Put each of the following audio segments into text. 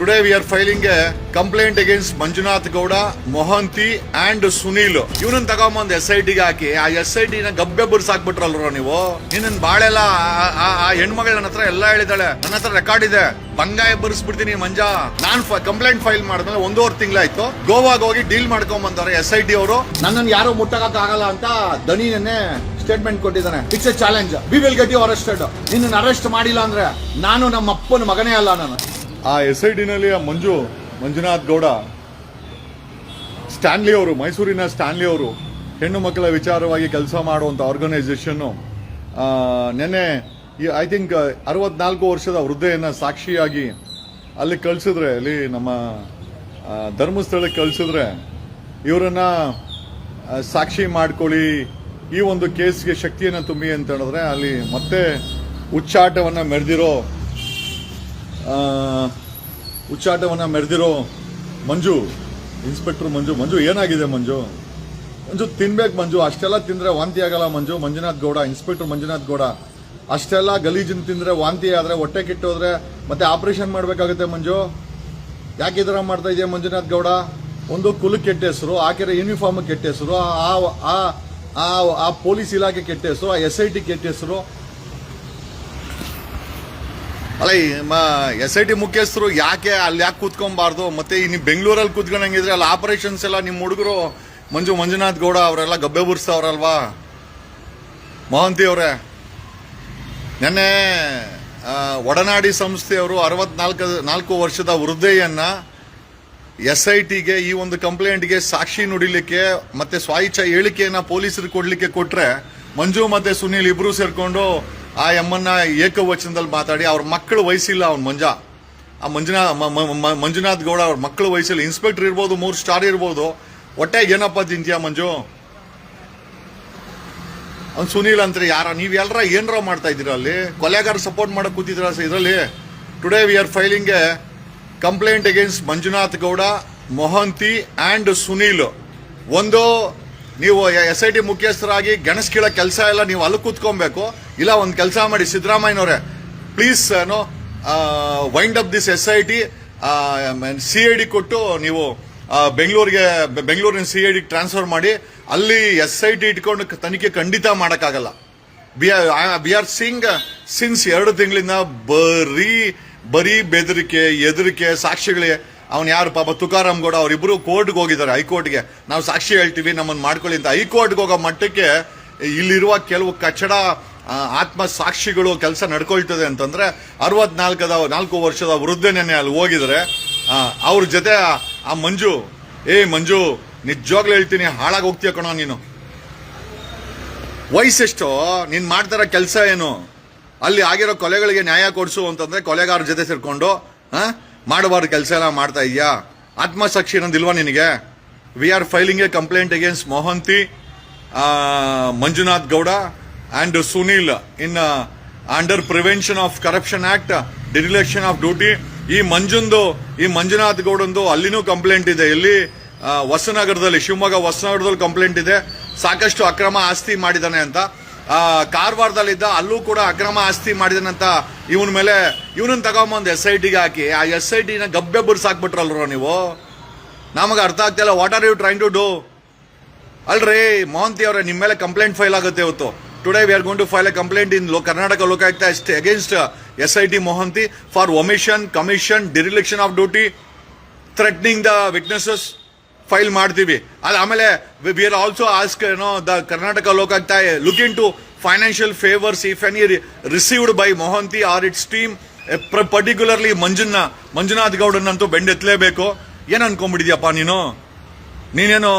Today we are filing complaint against Manjunath Gowda Mohanty and Sunil ಇವನನ್ನ ತಗೊಂಬಂದ್ S I ಟಿಗೆ ಹಾಕಿ. ಆ S I ಟಿನ ಗಬ್ಬೆ ಬಿರ್ಸಾಕ್ಬಿಟ್ರಲ್ರ ನೀವು? ನಿನ್ನ ಬಾಳೆಲ್ಲ ಆ- ಹೆಣ್ಮಗಳ ನನ್ನ ಹತ್ರ ಎಲ್ಲ ಹೇಳಿದಾಳೆ ನನ್ನ ಹತ್ರ ರೆಕಾರ್ಡ್ ಇದೆ. ಬಂಗಾಯ ಬರ್ಸ್ಬಿಡ್ತೀನಿ ಮಂಜಾ. ನಾನ್ ಕಂಪ್ಲೇಂಟ್ ಫೈಲ್ ಮಾಡಿದ್ಮೇಲೆ ಒಂದೂವರೆ ತಿಂಗಳಾಯ್ತು. ಗೋವಾಗ ಹೋಗಿ ಡೀಲ್ ಮಾಡ್ಕೊಂಡ್ ಬಂದವ್ರೆ ಎಸ್ ಐ ಟಿ ಅವರು. ನನ್ನನ್ನು ಯಾರು ಮುಟ್ಟಕ್ ಆಗಲ್ಲ ಅಂತ ದನಿ ನೆನ್ನೆ ಸ್ಟೇಟ್ಮೆಂಟ್ ಕೊಟ್ಟಿದ್ದಾನೆ. It's a challenge we will get you arrested ನಿನ್ನ ಅರೆಸ್ಟ್ ಮಾಡಿಲ್ಲ ಅಂದ್ರೆ ನಾನು ನಮ್ಮ ಅಪ್ಪನ ಮಗನೇ ಅಲ್ಲ ನಾನು. ಆ ಎಸ್ ಐ ಡಿನಲ್ಲಿ ಆ ಮಂಜು, ಮಂಜುನಾಥ್ ಗೌಡ ಸ್ಟ್ಯಾನ್ಲಿ ಅವರು, ಮೈಸೂರಿನ ಸ್ಟ್ಯಾನ್ಲಿ ಅವರು, ಹೆಣ್ಣು ಮಕ್ಕಳ ವಿಚಾರವಾಗಿ ಕೆಲಸ ಮಾಡುವಂಥ ಆರ್ಗನೈಸೇಷನ್ನು ನೆನ್ನೆ ಐ ಥಿಂಕ್ ಅರವತ್ನಾಲ್ಕು ವರ್ಷದ ವೃದ್ಧೆಯನ್ನು ಸಾಕ್ಷಿಯಾಗಿ ಅಲ್ಲಿ ಕಳಿಸಿದ್ರೆ, ಅಲ್ಲಿ ನಮ್ಮ ಧರ್ಮಸ್ಥಳಕ್ಕೆ ಕಳಿಸಿದ್ರೆ, ಇವರನ್ನು ಸಾಕ್ಷಿ ಮಾಡ್ಕೊಳ್ಳಿ, ಈ ಒಂದು ಕೇಸ್ಗೆ ಶಕ್ತಿಯನ್ನು ತುಂಬಿ ಅಂತ ಹೇಳಿದ್ರೆ ಅಲ್ಲಿ ಮತ್ತೆ ಉಚ್ಚಾಟವನ್ನು ಮೆರೆದಿರೋ ಉಚ್ಚಾಟವನ್ನ ಮೆರೆದಿರೋ ಮಂಜು ಇನ್ಸ್ಪೆಕ್ಟರ್ ಮಂಜು ಮಂಜು ಏನಾಗಿದೆ ಮಂಜು? ಮಂಜು ತಿನ್ಬೇಕು ಮಂಜು, ಅಷ್ಟೆಲ್ಲ ತಿಂದರೆ ವಾಂತಿ ಆಗಲ್ಲ ಮಂಜು, ಮಂಜುನಾಥ್ ಗೌಡ ಇನ್ಸ್ಪೆಕ್ಟರ್ ಮಂಜುನಾಥ್ ಗೌಡ. ಅಷ್ಟೆಲ್ಲ ಗಲೀಜಿನ ತಿಂದರೆ ವಾಂತಿ ಆದರೆ, ಹೊಟ್ಟೆ ಕೆಟ್ಟೋದ್ರೆ, ಮತ್ತೆ ಆಪರೇಷನ್ ಮಾಡಬೇಕಾಗುತ್ತೆ ಮಂಜು? ಯಾಕೆ ಥರ ಮಾಡ್ತಾ ಇದೆಯಾ ಮಂಜುನಾಥ್ ಗೌಡ? ಒಂದು ಕುಲು ಕೆಟ್ಟ ಹೆಸರು, ಆಕೆರೆ ಯೂನಿಫಾರ್ಮ್ ಕೆಟ್ಟ ಹೆಸರು, ಆ- ಆ ಪೊಲೀಸ್ ಇಲಾಖೆ ಕೆಟ್ಟ ಹೆಸರು, ಆ ಎಸ್ ಐ ಟಿ ಕೆಟ್ಟ ಹೆಸರು ಅಲ್ಲ ಎಸ್ ಐ ಟಿ ಮುಖ್ಯಸ್ಥರು ಯಾಕೆ ಅಲ್ಲಿ ಯಾಕೆ ಕೂತ್ಕೊಬಾರ್ದು ಮತ್ತೆ ನೀವು ಬೆಂಗಳೂರಲ್ಲಿ ಕೂತ್ಕೊಂಡಂಗಿದ್ರೆ ಅಲ್ಲಿ ಆಪರೇಷನ್ಸ್ ಎಲ್ಲ ನಿಮ್ಮ ಹುಡುಗರು ಮಂಜು ಮಂಜುನಾಥ್ ಗೌಡ ಅವರೆಲ್ಲ ಗಬ್ಬೆ ಬುರ್ಸ್ತವ್ರಲ್ವಾ? ಮೋಹಂತಿ ಅವರೇ. ನೆನ್ನೆ ಒಡನಾಡಿ ಸಂಸ್ಥೆಯವರು ಅರವತ್ನಾಲ್ಕು, ನಾಲ್ಕು ವರ್ಷದ ವೃದ್ಧೆಯನ್ನು ಎಸ್ ಐ ಟಿಗೆ ಈ ಒಂದು ಕಂಪ್ಲೇಂಟ್ಗೆ ಸಾಕ್ಷಿ ನುಡಿಲಿಕ್ಕೆ ಮತ್ತೆ ಸ್ವಾಯಿಚ್ಛ ಹೇಳಿಕೆಯನ್ನು ಪೊಲೀಸರು ಕೊಡಲಿಕ್ಕೆ ಕೊಟ್ಟರೆ ಮಂಜು ಮತ್ತೆ ಸುನೀಲ್ ಇಬ್ರು ಸೇರ್ಕೊಂಡು ಆ ಎಮ್ಮನ್ನ ಏಕವಚನದಲ್ಲಿ ಮಾತಾಡಿ ಅವ್ರ ಮಕ್ಕಳು ವಯಸ್ಸಿಲ್ಲ ಅವ್ನ ಮಂಜ. ಆ ಮಂಜುನಾಥ್ ಮ- ಮ- ಮ- ಮಂಜುನಾಥ್ ಗೌಡ ಅವ್ರ ಮಕ್ಕಳು ವಯಸ್ಸಿಲ್ಲ ಇನ್ಸ್ಪೆಕ್ಟರ್ ಇರ್ಬೋದು, ಮೂರು ಸ್ಟಾರ್ ಇರ್ಬೋದು. ಹೊಟ್ಟೆಗೆ ಏನಪ್ಪ ತಿಂತೀಯ ಮಂಜು? ಅವ್ನು ಸುನೀಲ್ ಅಂತ್ರಿ ಯಾರ ನೀವು ಎಲ್ಲರ ಏನರ ಮಾಡ್ತಾ ಇದ್ದೀರಾ ಅಲ್ಲಿ? ಕೊಲೆಗಾರ ಸಪೋರ್ಟ್ ಮಾಡಕ್ಕೆ ಕೂತಿದ್ರ ಇದರಲ್ಲಿ? Today we are filing a complaint against Manjunath Gowda Mohanty and Sunil ಒಂದು ನೀವು ಎಸ್ ಐ ಟಿ ಮುಖ್ಯಸ್ಥರಾಗಿ ಗೆಣಸ್ಕೀಳ ಕೆಲಸ ಎಲ್ಲ ನೀವು ಅಲ್ಲಿ ಕೂತ್ಕೊಬೇಕು. ಇಲ್ಲ, ಒಂದು ಕೆಲಸ ಮಾಡಿ ಸಿದ್ದರಾಮಯ್ಯನವರೇ ಪ್ಲೀಸ್ ಏನೋ wind up this S I T C I D ಕೊಟ್ಟು ನೀವು ಬೆಂಗಳೂರಿಗೆ ಬೆಂಗಳೂರಿನ ಸಿ ಐ ಡಿಗೆ ಟ್ರಾನ್ಸ್ಫರ್ ಮಾಡಿ, ಅಲ್ಲಿ ಎಸ್ ಐ ಟಿ ಇಟ್ಕೊಂಡು ತನಿಖೆ ಖಂಡಿತ ಮಾಡೋಕ್ಕಾಗಲ್ಲ. B B R Singh since ಎರಡು ತಿಂಗಳಿಂದ ಬರೀ ಬರೀ ಬೆದರಿಕೆ, ಎದರಿಕೆ, ಸಾಕ್ಷಿಗಳಿಗೆ ಅವನ್ ಯಾರು? ಪಾಪ ತುಕಾರಾಮ್ ಗೌಡ ಅವರಿಬ್ಬರು ಕೋರ್ಟ್ಗೆ ಹೋಗಿದ್ದಾರೆ ಹೈಕೋರ್ಟ್ಗೆ. ನಾವು ಸಾಕ್ಷಿ ಹೇಳ್ತೀವಿ ನಮ್ಮನ್ನು ಮಾಡ್ಕೊಳ್ಳಿ ಅಂತ. ಹೈಕೋರ್ಟ್ಗೆ ಹೋಗೋ ಮಟ್ಟಕ್ಕೆ ಇಲ್ಲಿರುವ ಕೆಲವು ಕಚ್ಚಡ ಆತ್ಮ ಸಾಕ್ಷಿಗಳು ಕೆಲಸ ನಡ್ಕೊಳ್ತದೆ ಅಂತಂದ್ರೆ ಅರವತ್ನಾಲ್ಕದ ನಾಲ್ಕು ವರ್ಷದ ವೃದ್ಧನೇ ಅಲ್ಲಿ ಹೋಗಿದ್ರೆ ಅವ್ರ ಜೊತೆ ಆ- ಮಂಜು ಏ ಮಂಜು ನಿಜವಾಗ್ಲೂ ಹೇಳ್ತೀನಿ ಹಾಳಾಗಿ ಹೋಗ್ತೀಯ ಕಣೋ ನೀನು. ವಯಸ್ಸೆಷ್ಟು ನೀನ್ ಮಾಡ್ತಾರ ಕೆಲಸ ಏನು? ಅಲ್ಲಿ ಆಗಿರೋ ಕೊಲೆಗಳಿಗೆ ನ್ಯಾಯ ಕೊಡಿಸು ಅಂತಂದ್ರೆ ಕೊಲೆಗಾರ ಜೊತೆ ಸೇರ್ಕೊಂಡು ಆ, ಮಾಡಬಾರ್ದು ಕೆಲಸ ಎಲ್ಲ ಮಾಡ್ತಾ ಇದೆಯಾ? ಆತ್ಮಸಾಕ್ಷಿ ಅನ್ನೋದಿಲ್ವಾ ನಿನಗೆ? We are filing a complaint against Mohanty Manjunath Gowda and Sunil in under prevention of corruption act dereliction of duty ಈ ಮಂಜುಂದು, ಈ ಮಂಜುನಾಥ್ ಗೌಡಂದು ಅಲ್ಲಿನೂ ಕಂಪ್ಲೇಂಟ್ ಇದೆ. ಇಲ್ಲಿ ಹೊಸನಗರದಲ್ಲಿ, ಶಿವಮೊಗ್ಗ ಹೊಸನಗರದಲ್ಲಿ ಕಂಪ್ಲೇಂಟ್ ಇದೆ. ಸಾಕಷ್ಟು ಅಕ್ರಮ ಆಸ್ತಿ ಮಾಡಿದ್ದಾನೆ ಅಂತ. ಕಾರವಾರದಲ್ಲಿದ್ದ ಅಲ್ಲೂ ಕೂಡ ಅಕ್ರಮ ಆಸ್ತಿ ಮಾಡಿದನಂತ ಇವನ ಮೇಲೆ ಇವನನ್ನು ತಗೊಂಬಂದು ಎಸ್ ಐ ಟಿಗೆ ಹಾಕಿ. ಆ ಎಸ್ ಐ ಟಿನ ಗಬ್ಬೆ ಬಿರ್ಸಾಕ್ಬಿಟ್ರಲ್ರ ನೀವು? ನಮಗೆ ಅರ್ಥ ಆಗ್ತಿಲ್ಲ what are you trying to do ಅಲ್ರಿ, ಮೋಹಂತಿ ಅವರೇ ನಿಮ್ಮ ಮೇಲೆ ಕಂಪ್ಲೇಂಟ್ ಫೈಲ್ ಆಗುತ್ತೆ ಇವತ್ತು. Today we are going to file a complaint in low, Karnataka Lokayukta against S I T Mohanty for omission commission dereliction of duty threatening the witnesses file ಮಾಡ್ತೀವಿ. ಅದು ಆಮೇಲೆ we are also ask ಏನೋ the Karnataka Lokayukta look into financial favours if any received by Mohanty or its team particularly ಮಂಜುನ Manjunath ಗೌಡನಂತೂ ಬೆಂಡೆತ್ತಲೇಬೇಕು. ಏನು ಅನ್ಕೊಂಡ್ಬಿಟ್ಟಿದ್ಯಪ್ಪ ನೀನು? ನೀನೇನು